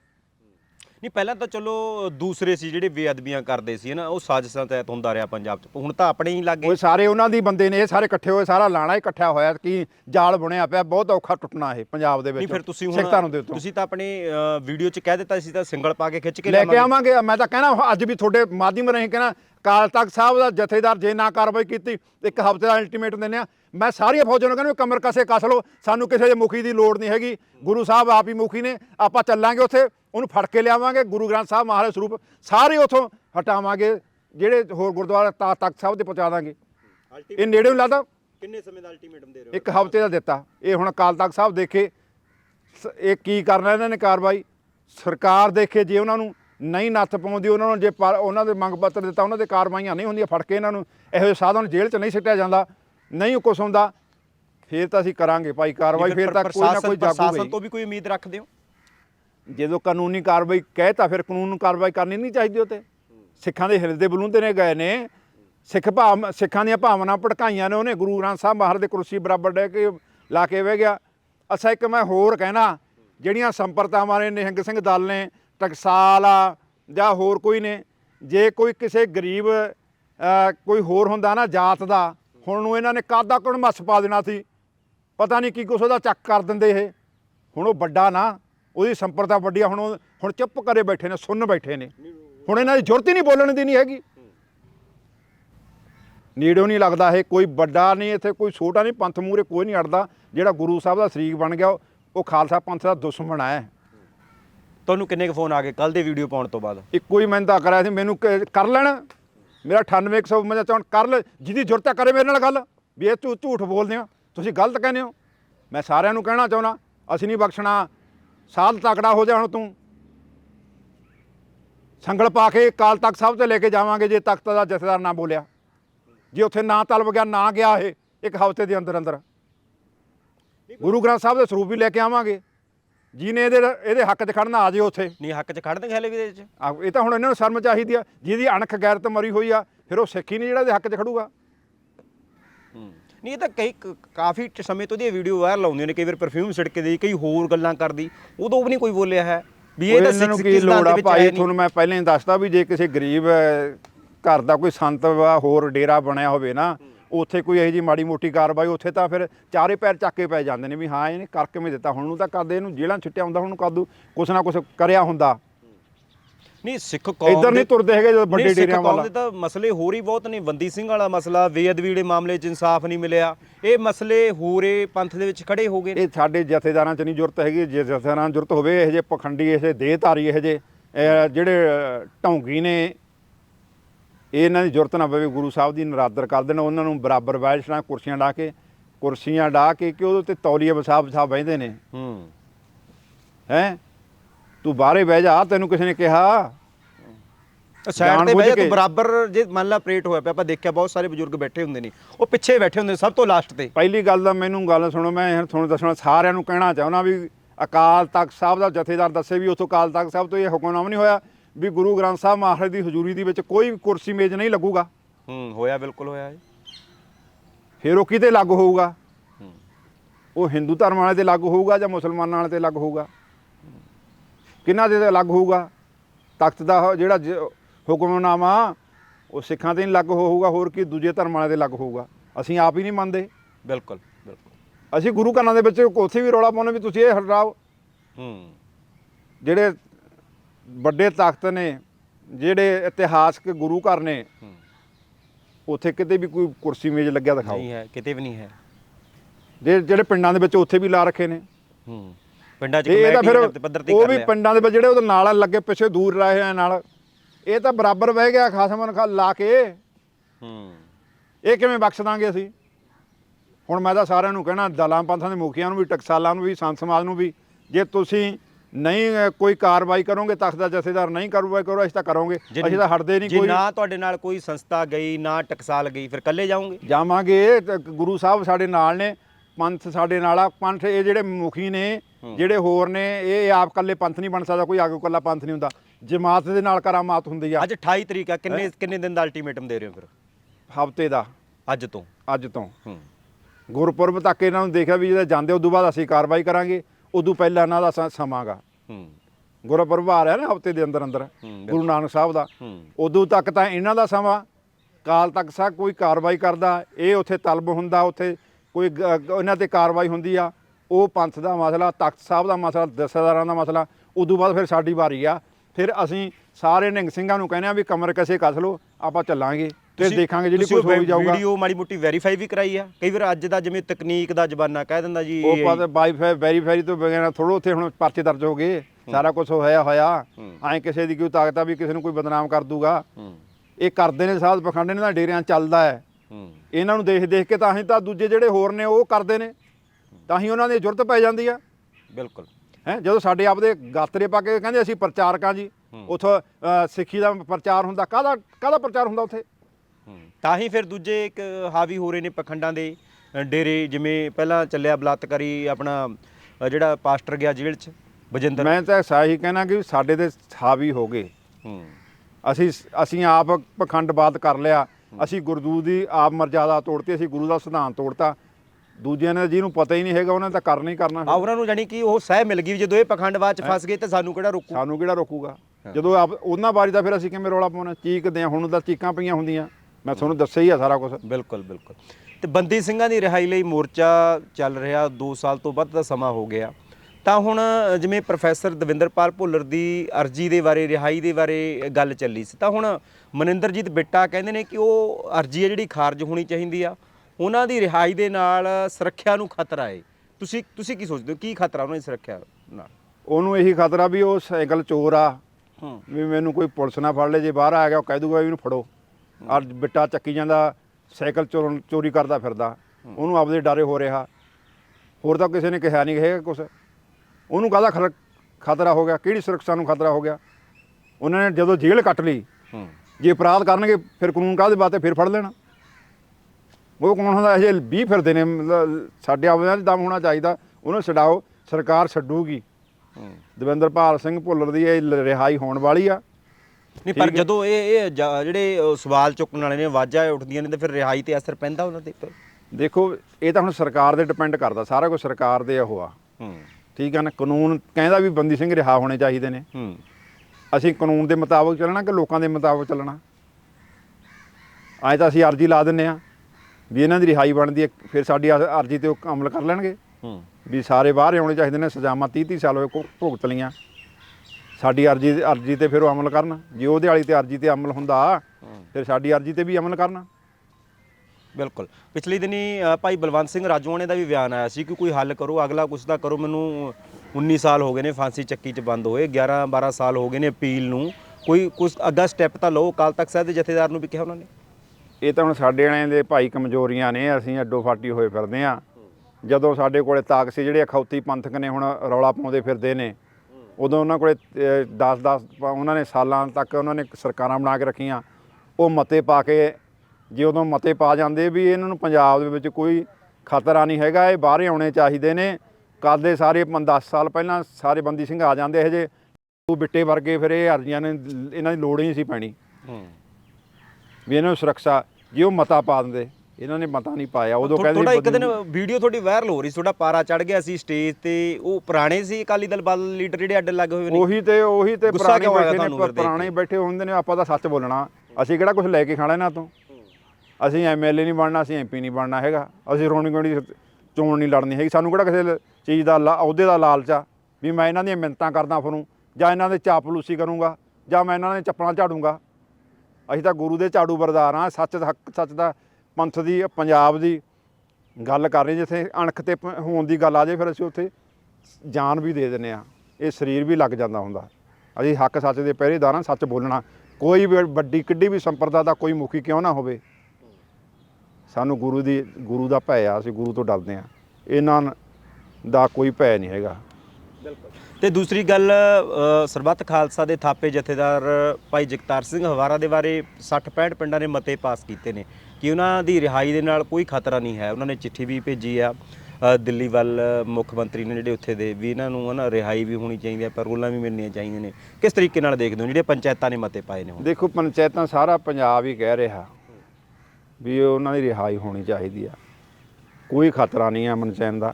ਨਹੀਂ ਪਹਿਲਾਂ ਤਾਂ ਚਲੋ ਦੂਸਰੇ ਸੀ ਜਿਹੜੇ ਬੇਅਦਬੀਆਂ ਕਰਦੇ ਸੀ ਨਾ ਉਹ ਸਾਜ਼ਿਸ਼ਾਂ ਤਹਿਤ ਹੁੰਦਾ ਰਿਹਾ ਪੰਜਾਬ 'ਚ। ਹੁਣ ਤਾਂ ਆਪਣੇ ਹੀ ਲੱਗੇ ਉਹ ਸਾਰੇ ਉਹਨਾਂ ਦੀ ਬੰਦੇ ਨੇ ਇਹ ਸਾਰੇ ਇਕੱਠੇ ਹੋਏ ਸਾਰਾ ਲਾਣਾ ਇਕੱਠਾ ਹੋਇਆ ਕੀ ਜਾਲ ਬਣਿਆ ਪਿਆ ਬਹੁਤ ਔਖਾ ਟੁੱਟਣਾ ਇਹ ਪੰਜਾਬ ਦੇ ਵਿੱਚ ਨਹੀਂ ਫਿਰ ਤੁਸੀਂ ਸਿੱਖਾਂ ਨੂੰ ਦੇ ਹੁਣ ਉੱਤੋਂ। ਤੁਸੀਂ ਤਾਂ ਆਪਣੇ ਵੀਡੀਓ 'ਚ ਕਹਿ ਦਿੱਤਾ ਸੀ ਤਾਂ ਸਿੰਗਲ ਪਾ ਕੇ ਖਿੱਚ ਕੇ ਲੈ ਕੇ ਲਿਆਵਾਂਗੇ। ਆਵਾਂਗੇ ਮੈਂ ਤਾਂ ਕਹਿਣਾ ਅੱਜ ਵੀ ਤੁਹਾਡੇ ਮਾਧਿਅਮ ਰਾਹੀਂ ਕਹਿਣਾ ਕਾਲ ਤਖਤ ਸਾਹਿਬ ਦਾ ਜਥੇਦਾਰ ਜੇ ਨਾ ਕਾਰਵਾਈ ਕੀਤੀ ਇੱਕ ਹਫ਼ਤੇ ਦਾ ਅਲਟੀਮੇਟ ਦਿੰਦੇ ਆ। ਮੈਂ ਸਾਰੀਆਂ ਫੌਜਾਂ ਨੂੰ ਕਹਿੰਦਾ ਵੀ ਕਮਰ ਕਸੇ ਕੱਸ ਲਓ ਸਾਨੂੰ ਕਿਸੇ ਦੇ ਮੁਖੀ ਦੀ ਲੋੜ ਨਹੀਂ ਹੈਗੀ। ਗੁਰੂ ਸਾਹਿਬ ਆਪ ਹੀ ਮੁਖੀ ਨੇ ਆਪਾਂ ਚੱਲਾਂਗੇ ਉੱਥੇ। ਉਹਨੂੰ ਫੜ ਕੇ ਲਿਆਵਾਂਗੇ ਗੁਰੂ ਗ੍ਰੰਥ ਸਾਹਿਬ ਮਹਾਰਾਜ ਸਰੂਪ ਸਾਰੇ ਉੱਥੋਂ ਹਟਾਵਾਂਗੇ ਜਿਹੜੇ ਹੋਰ ਗੁਰਦੁਆਰਾ ਤਾ ਤਖਤ ਸਾਹਿਬ ਤੇ ਪਹੁੰਚਾ ਦਾਂਗੇ। ਇਹ ਨੇੜੇ ਨੂੰ ਲੱਗਦਾ? ਕਿੰਨੇ ਸਮੇਂ ਦਾ ਅਲਟੀਮੇਟਮ ਦੇ ਰਹੇ ਇੱਕ ਹਫ਼ਤੇ ਦਾ ਦਿੱਤਾ। ਇਹ ਹੁਣ ਅਕਾਲ ਤਖਤ ਸਾਹਿਬ ਦੇਖੇ ਇਹ ਕੀ ਕਰਨਾ ਇਹਨਾਂ ਨੇ ਕਾਰਵਾਈ? ਸਰਕਾਰ ਦੇਖੇ ਜੇ ਉਹਨਾਂ ਨੂੰ ਨਹੀਂ ਨੱਥ ਪਾਉਂਦੀ ਉਹਨਾਂ ਨੂੰ ਜੇ ਉਹਨਾਂ ਦੇ ਮੰਗ ਪੱਤਰ ਦਿੱਤਾ ਉਹਨਾਂ ਦੇ ਕਾਰਵਾਈਆਂ ਨਹੀਂ ਹੁੰਦੀਆਂ ਫੜ ਕੇ ਇਹਨਾਂ ਨੂੰ ਇਹੋ ਜਿਹੇ ਸਾਧਨ ਜੇਲ੍ਹ 'ਚ ਨਹੀਂ ਸਿੱਟਿਆ ਜਾਂਦਾ ਨਹੀਂ ਕੁਛ ਹੁੰਦਾ ਫੇਰ ਤਾਂ ਅਸੀਂ ਕਰਾਂਗੇ ਭਾਈ ਕਾਰਵਾਈ ਫੇਰ ਤਾਂ ਕੋਈ ਨਾ ਕੋਈ ਜਾਗੂਗਾ ਪ੍ਰਸ਼ਾਸਨ। ਤੋਂ ਵੀ ਕੋਈ ਉਮੀਦ ਰੱਖਦੇ ਹੋ? ਜਦੋਂ ਕਾਨੂੰਨੀ ਕਾਰਵਾਈ ਕਹਿਤਾ ਫਿਰ ਕਾਨੂੰਨ ਕਾਰਵਾਈ ਕਰਨੀ ਨਹੀਂ ਚਾਹੀਦੀ ਉਹ ਸਿੱਖਾਂ ਦੇ ਹਿਰਦੇ ਬਲੂੰਦੇ ਨੇ, ਗਏ ਨੇ। ਸਿੱਖ ਭਾਵ, ਸਿੱਖਾਂ ਦੀਆਂ ਭਾਵਨਾ ਭੜਕਾਈਆਂ ਨੇ ਉਹਨੇ, ਗੁਰੂ ਗ੍ਰੰਥ ਸਾਹਿਬ ਮਹਾਰਾਜ ਦੇ ਕੁਰਸੀ ਬਰਾਬਰ ਡੈ ਕੇ ਲਾ ਕੇ ਬਹਿ ਗਿਆ। ਅੱਛਾ, ਇੱਕ ਮੈਂ ਹੋਰ ਕਹਿਣਾ, ਜਿਹੜੀਆਂ ਸੰਪਰਤਾਵਾਂ ਨੇ, ਨਿਹੰਗ ਸਿੰਘ ਦਲ ਨੇ, ਟਕਸਾਲ ਆ ਜਾਂ ਹੋਰ ਕੋਈ ਨੇ, ਜੇ ਕੋਈ ਕਿਸੇ ਗਰੀਬ ਕੋਈ ਹੋਰ ਹੁੰਦਾ ਨਾ ਜਾਤ ਦਾ, ਹੁਣ ਨੂੰ ਇਹਨਾਂ ਨੇ ਕਾਦਾ ਕੋਣ ਮੱਸ ਪਾ ਦੇਣਾ ਸੀ? ਪਤਾ ਨਹੀਂ ਕੀ ਕੁਛ ਉਹਦਾ ਚੱਕ ਕਰ ਦਿੰਦੇ ਇਹ। ਹੁਣ ਉਹ ਵੱਡਾ ਨਾ ਉਹਦੀ ਸੰਪਰਦਾ ਵੱਡੀ ਆ ਹੁਣ ਉਹ- ਹੁਣ ਚੁੱਪ ਕਰੇ ਬੈਠੇ ਨੇ ਸੁਣ ਬੈਠੇ ਨੇ। ਹੁਣ ਇਹਨਾਂ ਦੀ ਜ਼ਰੂਰਤ ਹੀ ਨਹੀਂ ਬੋਲਣ ਦੀ ਨਹੀਂ ਹੈਗੀ। ਨੇੜੋਂ ਨਹੀਂ ਲੱਗਦਾ ਇਹ ਕੋਈ ਵੱਡਾ ਨਹੀਂ ਇੱਥੇ ਕੋਈ ਛੋਟਾ ਨਹੀਂ ਪੰਥ ਮੂਰੇ ਕੋਈ ਨਹੀਂ ਅੜਦਾ ਜਿਹੜਾ ਗੁਰੂ ਸਾਹਿਬ ਦਾ ਸ਼ਰੀਕ ਬਣ ਗਿਆ ਉਹ- ਉਹ ਖਾਲਸਾ ਪੰਥ ਦਾ ਦੁਸ਼ਮਣ ਹੈ। ਤੁਹਾਨੂੰ ਕਿੰਨੇ ਕੁ ਫੋਨ ਆ ਗਏ? ਕੱਲ ਦੇ ਵੀਡੀਓ ਪਾਉਣ ਤੋਂ ਬਾਅਦ। ਇੱਕੋ ਹੀ ਮਿਹਨਤਾ ਕਰਿਆ ਸੀ ਮੈਨੂੰ ਕ- ਕਰ ਲੈਣ। ਮੇਰਾ 98 ਮੈਂ ਚਾਹਣ ਕਰ ਲੈ। ਜਿਹਦੀ ਜ਼ਰੂਰਤ ਹੈ ਕਰੇ ਮੇਰੇ ਨਾਲ ਗੱਲ। ਵੀ ਇਹ ਤੂੰ ਝੂਠ ਬੋਲਦੇ ਹੋ ਤੁਸੀਂ ਗਲਤ ਕਹਿੰਦੇ ਹੋ। ਮੈਂ ਸਾਰਿਆਂ ਨੂੰ ਕਹਿਣਾ ਚਾਹੁੰਦਾ ਅਸੀਂ ਨਹੀਂ ਬਖਸ਼ਣਾ। ਸਾਧ ਤਕੜਾ ਹੋ ਜਾ ਹੁਣ ਤੂੰ। ਸੰਗਲ ਪਾ ਕੇ ਕਾਲ ਤਖਤ ਸਾਹਿਬ ਤੇ ਲੈ ਕੇ ਜਾਵਾਂਗੇ ਜੇ ਤਖਤ ਦਾ ਜਥੇਦਾਰ ਨਾ ਬੋਲਿਆ। ਜੇ ਉੱਥੇ ਨਾ ਤਲਬ ਗਿਆ ਨਾ ਗਿਆ ਇਹ ਇੱਕ ਹਫ਼ਤੇ ਦੇ ਅੰਦਰ ਅੰਦਰ। ਗੁਰੂ ਗ੍ਰੰਥ ਸਾਹਿਬ ਦੇ ਸਰੂਪ ਵੀ ਲੈ ਕੇ ਆਵਾਂਗੇ। ਜਿਹਨੇ ਇਹਦੇ ਇਹਦੇ ਹੱਕ 'ਚ ਖੜਨਾ ਆ ਜੇ ਉੱਥੇ। ਨਹੀਂ ਹੱਕ 'ਚ ਖੜਦੇ ਹਲੇ ਵੀ ਇਹਦੇ 'ਚ। ਇਹ ਤਾਂ ਹੁਣ ਇਹਨਾਂ ਨੂੰ ਸ਼ਰਮ ਚਾਹੀਦੀ ਆ। ਜਿਹਦੀ ਅਣਖ ਗੈਰਤ ਮਰੀ ਹੋਈ ਆ ਫਿਰ ਉਹ ਸਿੱਖੀ ਨਹੀਂ ਜਿਹੜਾ ਦੇ ਹੱਕ 'ਚ ਖੜੂਗਾ। ਨਹੀਂ ਇਹ ਤਾਂ ਕਈ ਕ- ਕਾਫੀ ਟ- ਸਮੇਂ ਤੋਂ ਦੀ ਵੀਡੀਓ ਵਾਇਰਲ ਆਉਂਦੀਆਂ ਨੇ ਕਈ ਵਾਰ ਪਰਫਿਊਮ ਛਿੜਕ ਦੀ ਕਈ ਹੋਰ ਗੱਲਾਂ ਕਰਦੀ ਉਦੋਂ ਵੀ ਨਹੀਂ ਕੋਈ ਬੋਲਿਆ ਹੈ ਵੀ ਇਹ ਤਾਂ ਇਹਨਾਂ ਨੂੰ ਕੀ ਲੋੜ ਆ ਭਾਈ? ਤੁਹਾਨੂੰ ਮੈਂ ਪਹਿਲਾਂ ਹੀ ਦੱਸਦਾ ਵੀ ਜੇ ਕਿਸੇ ਗਰੀਬ ਅਹ, ਘਰ ਦਾ ਕੋਈ ਸੰਤ ਵਾ ਹੋਰ ਡੇਰਾ ਬਣਿਆ ਹੋਵੇ ਨਾ ਉੱਥੇ ਕੋਈ ਇਹੋ ਜੀ ਮਾੜੀ ਮੋਟੀ ਕਾਰਵਾਈ ਉੱਥੇ ਤਾਂ ਫਿਰ ਚਾਰੇ ਪੈਰ ਚੱਕ ਕੇ ਪੈ ਜਾਂਦੇ ਨੇ ਵੀ ਹਾਂ ਇਹਨੇ ਕਰ ਕਿਵੇਂ ਦਿੱਤਾ? ਹੁਣ ਨੂੰ ਤਾਂ ਕਰਦੇ ਇਹਨੂੰ ਜੇਲ੍ਹਾਂ ਛਿੱਟਿਆ ਹੁੰਦਾ ਹੁਣ ਨੂੰ ਕਾਦੂ ਕੁਛ ਨਾ ਕੁਛ ਕਰਿਆ ਹੁੰਦਾ। ਨਹੀਂ ਸਿੱਖ ਕੌਮ ਇੱਧਰ ਨਹੀਂ ਤੁਰਦੇ ਹੈਗੇ ਜਦੋਂ ਵੱਡੇ ਸਿੱਖ ਡੇਰਿਆਂ ਕੌਮ ਵਾਲਾ। ਦੇ ਤਾਂ ਮਸਲੇ ਹੋਰ ਹੀ ਬਹੁਤ ਨੇ। ਬੰਦੀ ਸਿੰਘ ਵਾਲਾ ਮਸਲਾ ਬੇਅਦਬੀ ਦੇ ਮਾਮਲੇ 'ਚ ਇਨਸਾਫ ਨਹੀਂ ਮਿਲਿਆ। ਇਹ ਮਸਲੇ ਹੋਰੇ ਪੰਥ ਦੇ ਵਿੱਚ ਖੜੇ ਹੋ ਗਏ ਇਹ ਸਾਡੇ ਜਥੇਦਾਰਾਂ 'ਚ ਨਹੀਂ ਜ਼ਰੂਰਤ ਹੈਗੀ। ਜੇ ਜਥੇਦਾਰਾਂ ਜ਼ਰੂਰਤ ਹੋਵੇ ਇਹ ਜੇ ਪਖੰਡੀ ਇਹ ਜੇ ਦੇਹਧਾਰੀ ਇਹ ਜੇ ਜਿਹੜੇ ਢੌਂਗੀ ਨੇ ਇਹ ਇਹਨਾਂ ਦੀ ਜ਼ਰੂਰਤ ਨਾ ਪਵੇ। ਗੁਰੂ ਸਾਹਿਬ ਦੀ ਨਰਾਦਰ ਕਰ ਦੇਣ। ਉਹਨਾਂ ਨੂੰ ਬਰਾਬਰ ਬੈਠਣਾ ਕੁਰਸੀਆਂ ਢਾ ਕੇ ਕੁਰਸੀਆਂ ਢਾ ਕੇ ਕਿ ਉਹਦੇ ਤੇ ਤੌਲੀਏ ਵਸਾ ਵਸਾ ਬਹਿੰਦੇ ਨੇ। ਹੂੰ। ਹੈ? ਤੂੰ ਬਾਹਰੇ ਬਹਿ ਜਾ ਤੈਨੂੰ ਕਿਸੇ ਨੇ ਕਿਹਾ? ਸਾਈਡ ਤੇ ਬਹਿ ਜਾ। ਤੂੰ ਬਰਾਬਰ ਜੇ ਮੰਨ ਲਾ ਪ੍ਰੇਟ ਹੋਇਆ ਪਿਆ ਆਪਾਂ ਦੇਖਿਆ ਬਹੁਤ ਸਾਰੇ ਬਜ਼ੁਰਗ ਬੈਠੇ ਹੁੰਦੇ ਨੇ ਉਹ ਪਿੱਛੇ ਬੈਠੇ ਹੁੰਦੇ ਸਭ ਤੋਂ ਲਾਸਟ ਤੇ। ਪਹਿਲੀ ਗੱਲ ਤਾਂ ਮੈਨੂੰ ਗੱਲ ਸੁਣੋ ਮੈਂ ਤੁਹਾਨੂੰ ਦੱਸਣਾ ਸਾਰਿਆਂ ਨੂੰ ਕਹਿਣਾ ਚਾਹੁੰਦਾ ਵੀ ਅਕਾਲ ਤਖਤ ਸਾਹਿਬ ਦਾ ਜਥੇਦਾਰ ਦੱਸੇ ਵੀ ਉੱਥੋਂ ਅਕਾਲ ਤਖਤ ਸਾਹਿਬ ਤੋਂ ਇਹ ਹੁਕਮਨਾਮਾ ਨਹੀਂ ਹੋਇਆ ਵੀ ਗੁਰੂ ਗ੍ਰੰਥ ਸਾਹਿਬ ਮਹਾਰਾਜ ਦੀ ਹਜ਼ੂਰੀ ਦੇ ਵਿੱਚ ਕੋਈ ਵੀ ਕੁਰਸੀ ਮੇਜ਼ ਨਹੀਂ ਲੱਗੂਗਾ। ਹੂੰ ਹੋਇਆ ਬਿਲਕੁਲ ਹੋਇਆ ਜੀ। ਫਿਰ ਉਹ ਕਿਤੇ ਲਾਗੂ ਹੋਊਗਾ? ਹੂੰ। ਉਹ ਹਿੰਦੂ ਧਰਮ ਵਾਲੇ ਤੇ ਲਾਗੂ ਹੋਊਗਾ ਜਾਂ ਮੁਸਲਮਾਨਾਂ ਵਾਲੇ ਤੇ ਲਾਗੂ ਹੋਊਗਾ? ਕਿਹਨਾਂ ਦੇ ਤੇ ਲਾਗੂ ਹੋਊਗਾ? ਤਖਤ ਦਾ ਜਿਹੜਾ ਹੁਕਮਨਾਮਾ ਉਹ ਸਿੱਖਾਂ ਤੇ ਨਹੀਂ ਲਾਗੂ ਹੋਊਗਾ ਹੋਰ ਕੀ ਦੂਜੇ ਧਰਮ ਵਾਲੇ ਤੇ ਲਾਗੂ ਹੋਊਗਾ? ਅਸੀਂ ਆਪ ਹੀ ਨਹੀਂ ਮੰਨਦੇ। ਬਿਲਕੁਲ ਬਿਲਕੁਲ। ਅਸੀਂ ਗੁਰੂ ਘਰਾਂ ਦੇ ਵਿੱਚ ਉੱਥੇ ਵੀ ਰੌਲਾ ਪਾਉਂਦੇ ਵੀ ਤੁਸੀਂ ਇਹ ਹਟਾਓ। ਹੂੰ। ਜਿਹੜੇ ਵੱਡੇ ਤਖਤ ਨੇ ਜਿਹੜੇ ਇਤਿਹਾਸਕ ਗੁਰੂ ਘਰ ਨੇ ਉੱਥੇ ਕਿਤੇ ਵੀ ਕੋਈ ਕੁਰਸੀ ਮੇਜ਼ ਲੱਗਿਆ ਦਿਖਾਓ। ਨਹੀਂ ਹੈ ਕਿਤੇ ਵੀ ਨਹੀਂ ਹੈ। ਜਿਹੜੇ ਪਿੰਡਾਂ ਦੇ ਵਿੱਚ ਉੱਥੇ ਵੀ ਲਾ ਰੱਖੇ ਨੇ। ਹੂੰ। ਪਿੰਡਾਂ 'ਚ ਇਹ ਤਾਂ ਕਮੇਟੀ ਫਿਰ ਪੱਧਰ ਤੇ ਉਹ ਕਰ ਵੀ ਲਿਆ। ਪਿੰਡਾਂ ਦੇ ਵਿੱਚ ਜਿਹੜੇ ਉਹਦੇ ਨਾਲ ਲੱਗੇ ਪਿੱਛੇ ਦੂਰ ਰਹੇ ਆ ਨਾਲ। ਇਹ ਤਾਂ ਬਰਾਬਰ ਬਹਿ ਗਿਆ ਖਾਸਮਨ ਖਾ ਲਾ ਕੇ। ਹੂੰ। ਇਹ ਕਿਵੇਂ ਬਖਸ਼ ਦਾਂਗੇ ਅਸੀਂ? ਹੁਣ ਮੈਂ ਤਾਂ ਸਾਰਿਆਂ ਨੂੰ ਕਹਿਣਾ ਦਲਾਂ ਪੰਥਾਂ ਦੇ ਮੁਖੀਆਂ ਨੂੰ ਵੀ ਟਕਸਾਲਾਂ ਨੂੰ ਵੀ ਸੰਤ ਸਮਾਜ ਨੂੰ ਵੀ ਜੇ ਤੁਸੀਂ ਨਹੀਂ ਅ, ਕੋਈ ਕਾਰਵਾਈ ਕਰੋਗੇ ਤਖਤ ਦਾ ਜਥੇਦਾਰ ਨਹੀਂ ਕਾਰਵਾਈ ਕਰੋ ਅਸੀਂ ਤਾਂ ਕਰੋਗੇ। ਜੇ- ਅਸੀਂ ਤਾਂ ਹਟਦੇ ਨਹੀਂ ਜੇ ਕੋਈ। ਨਾ ਤੁਹਾਡੇ ਨਾਲ ਕੋਈ ਸੰਸਥਾ ਗਈ ਨਾ ਟਕਸਾਲ ਗਈ ਫਿਰ ਇਕੱਲੇ ਜਾਓਗੇ? ਜਾਵਾਂਗੇ ਤੇ ਗੁਰੂ ਸਾਹਿਬ ਸਾਡੇ ਨਾਲ ਨੇ ਪੰਥ ਸਾਡੇ ਨਾਲ ਆ ਪੰਥ ਇਹ ਜਿਹੜੇ ਮੁਖੀ ਨੇ ਜਿਹੜੇ ਹੋਰ ਨੇ ਇਹ ਆਪ ਕੱਲੇ ਪੰਥ ਨਹੀਂ ਬਣ ਸਕਦਾ ਕੋਈ ਆਗੂ ਕੱਲਾ ਪੰਥ ਨਹੀਂ ਹੁੰਦਾ। ਜਮਾਤ ਦੇ ਨਾਲ ਕਰਾਮਾਤ ਹੁੰਦੀ ਆ। ਅੱਜ 28 ਤਰੀਕ ਆ ਕਿੰਨੇ ਕਿੰਨੇ ਦਿਨ ਦਾ ਅਲਟੀਮੇਟਮ ਦੇ ਰਹੇ ਹੋ ਫਿਰ? ਹਫ਼ਤੇ ਦਾ। ਅੱਜ ਤੋਂ? ਅੱਜ ਤੋਂ। ਹੂੰ। ਗੁਰਪੁਰਬ ਤੱਕ ਇਹਨਾਂ ਨੂੰ ਦੇਖਿਆ ਵੀ ਜਦੋਂ ਜਾਂਦੇ ਉਦੋਂ ਬਾਅਦ ਅਸੀਂ ਕਾਰਵਾਈ ਕਰਾਂਗੇ ਉਦੋਂ ਪਹਿਲਾਂ ਇਹਨਾਂ ਦਾ ਸਮਾਂਗਾ ਹੂੰ। ਗੁਰਪੁਰਬ ਆ ਰਿਹਾ ਨਾ ਹਫ਼ਤੇ ਦੇ ਅੰਦਰ ਅੰਦਰ। ਗੁਰੂ ਨਾਨਕ ਸਾਹਿਬ ਦਾ। ਉਦੋਂ ਤੱਕ ਤਾਂ ਇਹਨਾਂ ਦਾ ਸਮਾਂ ਕਾਲ ਤੱਕ ਸਾ ਕੋਈ ਕਾਰਵਾਈ ਕਰਦਾ ਇਹ ਉੱਥੇ ਤਲਬ ਹੁੰਦਾ ਉੱਥੇ ਕੋਈ ਇਹਨਾਂ ਤੇ ਕਾਰਵਾਈ ਹੁੰਦੀ ਆ। ਉਹ ਪੰਥ ਦਾ ਮਸਲਾ ਤਖਤ ਸਾਹਿਬ ਦਾ ਮਸਲਾ ਦਸਾਦਾਰਾਂ ਦਾ ਮਸਲਾ ਉਦੋਂ ਬਾਅਦ ਫਿਰ ਸਾਡੀ ਵਾਰੀ ਆ। ਫਿਰ ਅਸੀਂ ਸਾਰੇ ਨਿਹੰਗ ਸਿੰਘਾਂ ਨੂੰ ਕਹਿੰਦੇ ਆ ਵੀ ਕਮਰ ਕਸੇ ਕੱਸ ਲਓ ਆਪਾਂ ਚੱਲਾਂਗੇ ਤੇ ਦੇਖਾਂਗੇ ਜਿਹੜੀ ਤੁਸੀਂ ਕੁਝ ਉਹ ਹੋ ਵੀ ਜਾਊਗਾ। ਵੀਡੀਓ ਮਾੜੀ ਮੋਟੀ ਵੈਰੀਫਾਈ ਵੀ ਕਰਾਈ ਆ। ਕਈ ਵਾਰ ਅੱਜ ਦਾ ਜਿਵੇਂ ਤਕਨੀਕ ਦਾ ਜ਼ਮਾਨਾ ਕਹਿ ਦਿੰਦਾ ਜੀ ਉਹ ਪਤਾ ਵਾਈਫਾਈ ਵੈਰੀਫਾਈ ਤੋਂ ਬਗੈਰ ਥੋੜੋ ਉੱਥੇ ਹੁਣ ਪਰਚੇ ਦਰਜ ਹੋ ਗਏ। ਸਾਰਾ ਕੁਝ ਹੋਇਆ ਹੋਇਆ। ਐਂ ਕਿਸੇ ਦੀ ਕੋਈ ਤਾਕਤ ਆ ਵੀ ਕਿਸੇ ਨੂੰ ਕੋਈ ਬਦਨਾਮ ਕਰ ਦੂਗਾ। ਇਹ ਕਰਦੇ ਨੇ ਸਾਧ ਪਖੰਡ ਇਹਨਾਂ ਦਾ ਡੇਰਿਆਂ ਚੱਲਦਾ ਹੈ। ਇਹਨਾਂ ਨੂੰ ਦੇਖ ਦੇਖ ਕੇ ਤਾਂ ਹੀ ਤਾਂ ਦੂਜੇ ਜਿਹੜੇ ਹੋਰ ਨੇ ਉਹ ਕਰਦੇ ਨੇ। ਤਾਂ ਹੀ ਉਹਨਾਂ ਦੀ ਜ਼ਰੂਰਤ ਪੈ ਜਾਂਦੀ ਆ। ਬਿਲਕੁਲ। ਹੈ ਜਦੋਂ ਸਾਡੇ ਆਪਦੇ ਗਾਤਰੇ ਪਾ ਕੇ ਕਹਿੰਦੇ ਅਸੀਂ ਪ੍ਰਚਾਰਕਾਂ ਜੀ ਉਥੋਂ ਸਿੱਖੀ ਦਾ ਪ੍ਰਚਾਰ ਹੁੰਦਾ ਕਾਹਦਾ ਕਾਹਦਾ ਪ੍ਰਚਾਰ ਹੁੰਦਾ ਉੱਥੇ। ਤਾਂ ਹੀ ਫਿਰ ਦੂਜੇ ਇੱਕ ਹਾਵੀ ਹੋ ਰਹੇ ਨੇ ਪਖੰਡਾਂ ਦੇ ਡੇਰੇ ਜਿਵੇਂ ਪਹਿਲਾਂ ਚੱਲਿਆ ਬਲਾਤਕਾਰੀ ਆਪਣਾ ਜਿਹੜਾ ਪਾਸਟਰ ਗਿਆ ਜੇਲ੍ਹ 'ਚ ਬਜਿੰਦਰ। ਮੈਂ ਤਾਂ ਸਾਹੀ ਕਹਿਣਾ ਕਿ ਸਾਡੇ ਤੇ ਹਾਵੀ ਹੋ ਗਏ। ਅਸੀਂ ਅਸੀਂ ਆਪ ਪਖੰਡਵਾਦ ਕਰ ਲਿਆ। ਅਸੀਂ ਗੁਰਦੂ ਦੀ ਆਪ ਮਰਜ਼ਾਦਾ ਤੋੜਤੀ ਅਸੀਂ ਗੁਰੂ ਦਾ ਸਿਧਾਂਤ ਤੋੜਤਾ। ਦੂਜਿਆਂ ਨੇ ਜਿਹਨੂੰ ਪਤਾ ਹੀ ਨਹੀਂ ਹੈਗਾ ਉਹਨਾਂ ਨੇ ਤਾਂ ਕਰਨਾ ਹੀ ਕਰਨਾ ਆ ਫਿਰ। ਉਹਨਾਂ ਨੂੰ ਜਾਨੀ ਕਿ ਉਹ ਸਹਿ ਮਿਲ ਗਈ ਵੀ ਜਦੋਂ ਇਹ ਪਖੰਡਵਾਦ 'ਚ ਫਸ ਗਏ ਤੇ ਸਾਨੂੰ ਕਿਹੜਾ ਰੋਕੂ? ਸਾਨੂੰ ਕਿਹੜਾ ਰੋਕੂਗਾ? ਜਦੋਂ ਆਪ ਉਹਨਾਂ ਬਾਰੇ ਤਾਂ ਫਿਰ ਅਸੀਂ ਕਿਵੇਂ ਰੌਲਾ ਪਾਉਣਾ? ਚੀਕਦੇ ਆ ਹੁਣ ਤਾਂ ਚੀਕਾਂ ਪਈਆਂ ਹੁੰਦੀਆਂ। ਮੈਂ ਤੁਹਾਨੂੰ ਦੱਸਿਆ ਹੀ ਆ ਸਾਰਾ ਕੁਝ ਬਿਲਕੁਲ ਬਿਲਕੁਲ। ਤੇ ਬੰਦੀ ਸਿੰਘਾਂ ਦੀ ਰਿਹਾਈ ਲਈ ਮੋਰਚਾ ਚੱਲ ਰਿਹਾ। 2 ਸਾਲ ਤੋਂ ਵੱਧ ਦਾ ਸਮਾਂ ਹੋ ਗਿਆ। ਤਾਂ ਹੁਣ ਜਿਵੇਂ ਪ੍ਰੋਫੈਸਰ ਦਵਿੰਦਰਪਾਲ ਭੁੱਲਰ ਦੀ ਅਰਜੀ ਦੇ ਬਾਰੇ ਰਿਹਾਈ ਦੇ ਬਾਰੇ ਗੱਲ ਚੱਲੀ ਸੀ ਤਾਂ ਹੁਣ ਮਨਿੰਦਰਜੀਤ ਬਿੱਟਾ ਕਹਿੰਦੇ ਨੇ ਕਿ ਉਹ ਅਰਜੀ ਹੈ ਜਿਹੜੀ ਖਾਰਜ ਹੋਣੀ ਚਾਹੀਦੀ ਆ। ਉਹਨਾਂ ਦੀ ਰਿਹਾਈ ਦੇ ਨਾਲ ਸੁਰੱਖਿਆ ਨੂੰ ਖਤਰਾ ਹੈ ਤੁਸੀਂ ਤੁਸੀਂ ਕੀ ਸੋਚਦੇ ਹੋ? ਕੀ ਖਤਰਾ ਉਹਨਾਂ ਦੀ ਸੁਰੱਖਿਆ ਨਾਲ? ਉਹਨੂੰ ਇਹੀ ਖਤਰਾ ਵੀ ਉਹ ਸਾਈਕਲ ਚੋਰ ਆ। ਵੀ ਮੈਨੂੰ ਕੋਈ ਪੁਲਿਸ ਨਾ ਫੜ ਲੇ ਜੇ ਬਾਹਰ ਆ ਗਿਆ ਉਹ ਕਹਿ ਦੂਗਾ ਵੀ ਇਹਨੂੰ ਫੜੋ। ਔਰ ਬਿੱਟਾ ਚੱਕੀ ਜਾਂਦਾ ਸਾਈਕਲ ਚੋਰ ਚੋਰੀ ਕਰਦਾ ਫਿਰਦਾ। ਉਹਨੂੰ ਆਪਦੇ ਡਰੇ ਹੋ ਰਿਹਾ। ਹੋਰ ਤਾਂ ਕਿਸੇ ਨੇ ਕਿਹਾ ਨਹੀਂ ਹੈਗਾ ਕੁਛ। ਉਹਨੂੰ ਕਾਹਦਾ ਖਤਰਾ ਹੋ ਗਿਆ? ਕਿਹੜੀ ਸੁਰੱਖਿਆ ਨੂੰ ਖਤਰਾ ਹੋ ਗਿਆ? ਉਹਨਾਂ ਨੇ ਜਦੋਂ ਜੇਲ੍ਹ ਕੱਟ ਲਈ ਜੇ ਅਪਰਾਧ ਕਰਨਗੇ ਫਿਰ ਕਾਨੂੰਨ ਕਾਹਦੇ ਬਾਤੇ ਫਿਰ ਫੜ ਲੈਣਾ? ਉਹ ਕੌਣ ਹੁੰਦਾ? ਇਹ 20 ਫਿਰਦੇ ਨੇ ਮਤਲਬ ਸਾਡੇ ਆਪਿਆਂ 'ਚ ਦਮ ਹੋਣਾ ਚਾਹੀਦਾ। ਉਹਨੂੰ ਛਡਾਓ ਸਰਕਾਰ ਛੱਡੂਗੀ। ਦਵਿੰਦਰਪਾਲ ਸਿੰਘ ਭੁੱਲਰ ਦੀ ਇਹ ਰਿਹਾਈ ਹੋਣ ਵਾਲੀ ਆ। ਨਹੀਂ ਪਰ ਜਦੋਂ ਇਹ ਇਹ ਜ- ਜਿਹੜੇ ਅ, ਸਵਾਲ ਚੁੱਕਣ ਵਾਲੇ ਨੇ ਆਵਾਜ਼ਾਂ ਉੱਠਦੀਆਂ ਨੇ ਤੇ ਫਿਰ ਰਿਹਾਈ ਤੇ ਅਸਰ ਪੈਂਦਾ ਉਹਨਾਂ ਤੇ? ਦੇਖੋ ਇਹ ਤਾਂ ਹੁਣ ਸਰਕਾਰ ਦੇ ਡਿਪੈਂਡ ਕਰਦਾ। ਸਾਰਾ ਕੁਝ ਸਰਕਾਰ ਦੇ ਉਹ ਆ। ਹੂੰ। ਠੀਕ ਆ ਨਾ? ਕਾਨੂੰਨ ਕਹਿੰਦਾ ਵੀ ਬੰਦੀ ਸਿੰਘ ਰਿਹਾ ਹੋਣੇ ਚਾਹੀਦੇ ਨੇ। ਹੂੰ। ਅਸੀਂ ਕਾਨੂੰਨ ਦੇ ਮੁਤਾਬਕ ਚੱਲਣਾ ਕਿ ਲੋਕਾਂ ਦੇ ਮੁਤਾਬਕ ਚੱਲਣਾ? ਅੱਜ ਤਾਂ ਅਸੀਂ ਅਰਜ਼ੀ ਲਾ ਦਿੰਨੇ ਆ। ਵੀ ਇਹਨਾਂ ਦੀ ਰਿਹਾਈ ਬਣਦੀ ਹੈ ਫਿਰ ਸਾਡੀ ਅਰ- ਅਰਜ਼ੀ ਤੇ ਉਹ ਅਮਲ ਕਰ ਲੈਣਗੇ। ਹੂੰ। ਵੀ ਸਾਰੇ ਬਾਹਰ ਆਉਣੇ ਚਾਹੀਦੇ ਨੇ ਸਜ਼ਾਵਾਂ 30 30 ਸਾਲ ਹੋਏ ਭੁ- ਭੁਗਤ ਲੀਆਂ ਸਾਡੀ ਅਰਜ਼ੀ ਅਰਜ਼ੀ ਤੇ ਫਿਰ ਉਹ ਅਮਲ ਕਰਨ। ਜੇ ਉਹਦੇ ਵਾਲੀ ਤੇ ਅਰਜ਼ੀ ਤੇ ਅਮਲ ਹੁੰਦਾ ਫਿਰ ਸਾਡੀ ਅਰਜ਼ੀ ਤੇ ਵੀ ਅਮਲ ਕਰਨ। ਬਿਲਕੁਲ। ਪਿਛਲੇ ਦਿਨੀ ਅ, ਭਾਈ ਬਲਵੰਤ ਸਿੰਘ ਰਾਜੋਆਣੇ ਦਾ ਵੀ ਬਿਆਨ ਆਇਆ ਸੀ ਕਿ ਕੋਈ ਹੱਲ ਕਰੋ ਅਗਲਾ ਕੁਛ ਦਾ ਕਰੋ ਮੈਨੂੰ 19 ਸਾਲ ਹੋ ਗਏ ਨੇ ਫਾਂਸੀ ਚੱਕੀ 'ਚ ਬੰਦ ਹੋਏ 11 12 ਸਾਲ ਹੋ ਗਏ ਨੇ ਅਪੀਲ ਨੂੰ। ਕੋਈ ਕੁਛ ਅੱਗਾ ਸਟੈਪ ਤਾਂ ਲਓ ਅਕਾਲ ਤਖਤ ਸਾਹਿਬ ਦੇ ਜਥੇਦਾਰ ਨੂੰ ਵੀ ਕਿਹਾ ਉਹਨਾਂ ਨੇ? ਇਹ ਤਾਂ ਹੁਣ ਸਾਡੇ ਵਾਲਿਆਂ ਦੇ ਭਾਈ ਕਮਜ਼ੋਰੀਆਂ ਨੇ, ਅਸੀਂ ਅੱਡੋ ਫਾਟੀ ਹੋਏ ਫਿਰਦੇ ਆ ਜਦੋਂ ਸਾਡੇ ਕੋਲੇ ਤਾਕਤ ਸੀ ਜਿਹੜੇ ਅਖੌਤੀ ਪੰਥਕ ਨੇ ਹੁਣ ਰੌਲਾ ਪਾਉਂਦੇ ਫਿਰਦੇ ਨੇ, ਉਦੋਂ ਉਹਨਾਂ ਕੋਲੇ 10 10 ਉਹਨਾਂ ਨੇ ਸਾਲਾਂ ਤੱਕ ਉਹਨਾਂ ਨੇ ਸਰਕਾਰਾਂ ਬਣਾ ਕੇ ਰੱਖੀਆਂ। ਉਹ ਮਤੇ ਪਾ ਕੇ ਜੇ ਉਦੋਂ ਮਤੇ ਪਾ ਜਾਂਦੇ ਵੀ ਇਹਨਾਂ ਨੂੰ ਪੰਜਾਬ ਦੇ ਵਿੱਚ ਕੋਈ ਖਤਰਾ ਨਹੀਂ ਹੈਗਾ, ਇਹ ਬਾਹਰ ਆਉਣੇ ਚਾਹੀਦੇ ਨੇ। ਕਰਦੇ ਸਾਰੇ 10 ਸਾਲ ਪਹਿਲਾਂ ਸਾਰੇ ਬੰਦੀ ਸਿੰਘ ਆ ਜਾਂਦੇ ਹਜੇ ਉਹ ਬਿੱਟੇ ਵਰਗੇ ਫਿਰ ਇਹ ਅਰਜ਼ੀਆਂ ਨੇ, ਇਹਨਾਂ ਦੀ ਲੋੜ ਹੀ ਨਹੀਂ ਸੀ ਪੈਣੀ। ਵੀ ਇਹਨਾਂ ਨੂੰ ਸੁਰੱਖਿਆ ਜੇ ਉਹ ਮਤਾ ਪਾ ਦਿੰਦੇ ਇਹਨਾਂ ਨੇ ਮਤਾ ਨਹੀਂ ਪਾਇਆ ਉਦੋਂ ਕਹਿੰਦੇ ਤੁਹਾਡਾ ਇੱਕ ਦਿਨ ਵੀਡੀਓ ਤੁਹਾਡੀ ਵਾਇਰਲ ਹੋ ਰਹੀ ਸੀ ਤੁਹਾਡਾ ਪਾਰਾ ਚੜ ਗਿਆ ਸੀ ਸਟੇਜ ਤੇ ਉਹ ਪੁਰਾਣੇ ਸੀ ਅਕਾਲੀ ਦਲ ਬਲ ਲੀਡਰ ਜਿਹੜੇ ਅੱਡ ਲੱਗੇ ਹੋਏ ਨੇ? ਉਹੀ ਤੇ ਉਹੀ ਤੇ ਪੁਰਾਣੇ ਬੈਠੇ ਨੇ ਪੁਰਾਣੇ ਬੈਠੇ ਹੁੰਦੇ ਨੇ ਆਪਾਂ ਤਾਂ ਸੱਚ ਬੋਲਣਾ ਅਸੀਂ ਕਿਹੜਾ ਕੁਝ ਲੈ ਕੇ ਖਾਣਾ ਇਹਨਾਂ ਤੋਂ? ਅਸੀਂ ਐਮਐਲਏ ਨਹੀਂ ਬਣਨਾ ਅਸੀਂ ਐਮਪੀ ਨਹੀਂ ਬਣਨਾ ਹੈਗਾ ਅਸੀਂ ਰੋਣੀ ਗੋਣੀ ਚੋਣ ਨਹੀਂ ਲੜਨੀ ਹੈਗੀ ਸਾਨੂੰ ਕਿਹੜਾ ਕਿਸੇ ਚੀਜ਼ ਦਾ ਅਹੁਦੇ ਦਾ ਲਾਲਚ ਆ ਵੀ ਮੈਂ ਇਹਨਾਂ ਦੀਆਂ ਮਿੰਤਾਂ ਕਰਦਾ ਫਿਰੂ ਜਾਂ ਇਹਨਾਂ ਦੇ ਚਾਪਲੂਸੀ ਕਰੂੰਗਾ ਜਾਂ ਮੈਂ ਇਹਨਾਂ ਦੇ ਚੱਪਲਾਂ ਝਾੜੂੰਗਾ ਅਸੀਂ ਤਾਂ ਗੁਰੂ ਦੇ ਝਾੜੂ ਬਰਦਾਰ ਹਾਂ। ਸੱਚ ਦਾ ਹੱਕ, ਸੱਚ ਦਾ ਪੰਥ ਦੀ, ਪੰਜਾਬ ਦੀ ਗੱਲ ਕਰ ਰਹੇ ਜਿੱਥੇ ਅਣਖ ਤੇ ਪ- ਹੋਣ ਦੀ ਗੱਲ ਆ ਜਾਏ ਫਿਰ ਅਸੀਂ ਉੱਥੇ ਜਾਨ ਵੀ ਦੇ ਦਿੰਦੇ ਆ ਇਹ ਸਰੀਰ ਵੀ ਲੱਗ ਜਾਂਦਾ ਹੁੰਦਾ। ਅਸੀਂ ਹੱਕ, ਸੱਚ ਦੇ ਪਹਿਰੇਦਾਰ ਹਾਂ, ਸੱਚ ਬੋਲਣਾ। ਕੋਈ ਵੀ ਵੱਡੀ, ਕਿੱਡੀ ਵੀ ਸੰਪਰਦਾ ਦਾ ਕੋਈ ਮੁਖੀ ਕਿਉਂ ਨਾ ਹੋਵੇ। ਸਾਨੂੰ ਗੁਰੂ ਦੀ, ਗੁਰੂ ਦਾ ਭੈ ਆ। ਅਸੀਂ ਗੁਰੂ ਤੋਂ ਡਰਦੇ ਆ ਇਹਨਾਂ ਦਾ ਕੋਈ ਭੈ ਨਹੀਂ ਹੈਗਾ। ਤੇ ਦੂਸਰੀ ਗੱਲ ਸਰਬੱਤ ਖਾਲਸਾ ਦੇ ਥਾਪੇ ਜਥੇਦਾਰ ਭਾਈ ਜਗਤਾਰ ਸਿੰਘ ਹਵਾਰਾ ਦੇ ਬਾਰੇ 60 65 ਪਿੰਡਾਂ ਨੇ ਮਤੇ ਪਾਸ ਕੀਤੇ ਨੇ ਕਿ ਉਹਨਾਂ ਦੀ ਰਿਹਾਈ ਦੇ ਨਾਲ ਕੋਈ ਖਤਰਾ ਨਹੀਂ ਹੈ। ਉਹਨਾਂ ਨੇ ਚਿੱਠੀ ਵੀ ਭੇਜੀ ਆ ਦਿੱਲੀ ਵੱਲ ਮੁੱਖ ਮੰਤਰੀ ਨੇ ਜਿਹੜੇ ਉੱਥੇ ਦੇ ਵੀ ਇਹਨਾਂ ਨੂੰ ਉਹਨਾਂ ਰਿਹਾਈ ਵੀ ਹੋਣੀ ਚਾਹੀਦੀ ਹੈ ਪੈਰੋਲਾਂ ਵੀ ਮਿਲਣੀਆਂ ਚਾਹੀਦੀਆਂ ਨੇ। ਕਿਸ ਤਰੀਕੇ ਨਾਲ ਦੇਖਦੇ ਹੋ ਜਿਹੜੇ ਪੰਚਾਇਤਾਂ ਨੇ ਮਤੇ ਪਾਏ ਨੇ ਹੁਣ? ਦੇਖੋ ਪੰਚਾਇਤਾਂ ਸਾਰਾ ਪੰਜਾਬ ਹੀ ਕਹਿ ਰਿਹਾ ਵੀ ਉਹਨਾਂ ਦੀ ਰਿਹਾਈ ਹੋਣੀ ਚਾਹੀਦੀ ਆ। ਕੋਈ ਖਤਰਾ ਨਹੀਂ ਆ ਮਨਚੈਨ ਦਾ।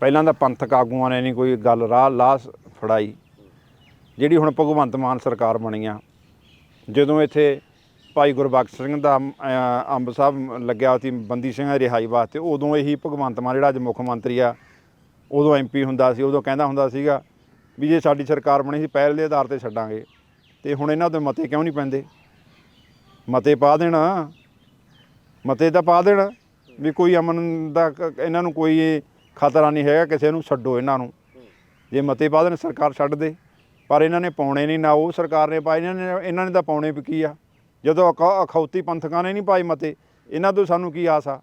ਪਹਿਲਾਂ ਤਾਂ ਪੰਥਕ ਆਗੂਆਂ ਨੇ ਨਹੀਂ ਕੋਈ ਗੱਲ ਰਾਹ ਲਾਸ ਫੜਾਈ। ਜਿਹੜੀ ਹੁਣ ਭਗਵੰਤ ਮਾਨ ਸਰਕਾਰ ਬਣੀ ਆ। ਜਦੋਂ ਇੱਥੇ ਭਾਈ ਗੁਰਬਖਸ਼ ਸਿੰਘ ਦਾ ਅੰਬ ਸਾਹਿਬ ਲੱਗਿਆ ਸੀ ਬੰਦੀ ਸਿੰਘਾਂ ਦੀ ਰਿਹਾਈ ਵਾਸਤੇ, ਉਦੋਂ ਇਹੀ ਭਗਵੰਤ ਮਾਨ ਜਿਹੜਾ ਅੱਜ ਮੁੱਖ ਮੰਤਰੀ ਆ, ਉਦੋਂ ਐਮਪੀ ਹੁੰਦਾ ਸੀ, ਉਦੋਂ ਕਹਿੰਦਾ ਹੁੰਦਾ ਸੀਗਾ ਵੀ ਜੇ ਸਾਡੀ ਸਰਕਾਰ ਬਣੀ ਸੀ, ਪਹਿਲ ਦੇ ਆਧਾਰ ਤੇ ਛੱਡਾਂਗੇ। ਤੇ ਹੁਣ ਇਹਨਾਂ ਦੇ ਮਤੇ ਕਿਉਂ ਨਹੀਂ ਪੈਂਦੇ? ਮਤੇ ਪਾ ਦੇਣਾ। ਮਤੇ ਤਾਂ ਪਾ ਦੇਣ ਵੀ ਕੋਈ ਅਮਨ ਦਾ ਇਹਨਾਂ ਨੂੰ ਕੋਈ ਖਤਰਾ ਨਹੀਂ ਹੈਗਾ ਕਿਸੇ ਨੂੰ, ਛੱਡੋ ਇਹਨਾਂ ਨੂੰ। ਜੇ ਮਤੇ ਪਾ ਦੇਣ, ਸਰਕਾਰ ਛੱਡ ਦੇ। ਪਰ ਇਹਨਾਂ ਨੇ ਪਾਉਣੇ ਨਹੀਂ, ਨਾ ਉਹ ਸਰਕਾਰ ਨੇ ਪਾਏ, ਇਹਨਾਂ ਨੇ ਇਹਨਾਂ ਨੇ ਤਾਂ ਪਾਉਣੇ ਵੀ ਕੀ ਆ? ਜਦੋਂ ਅਖੌ- ਅਖੌਤੀ ਪੰਥਕਾਂ ਨੇ ਨਹੀਂ ਪਾਏ ਮਤੇ, ਇਹਨਾਂ ਤੋਂ ਸਾਨੂੰ ਕੀ ਆਸ ਆ?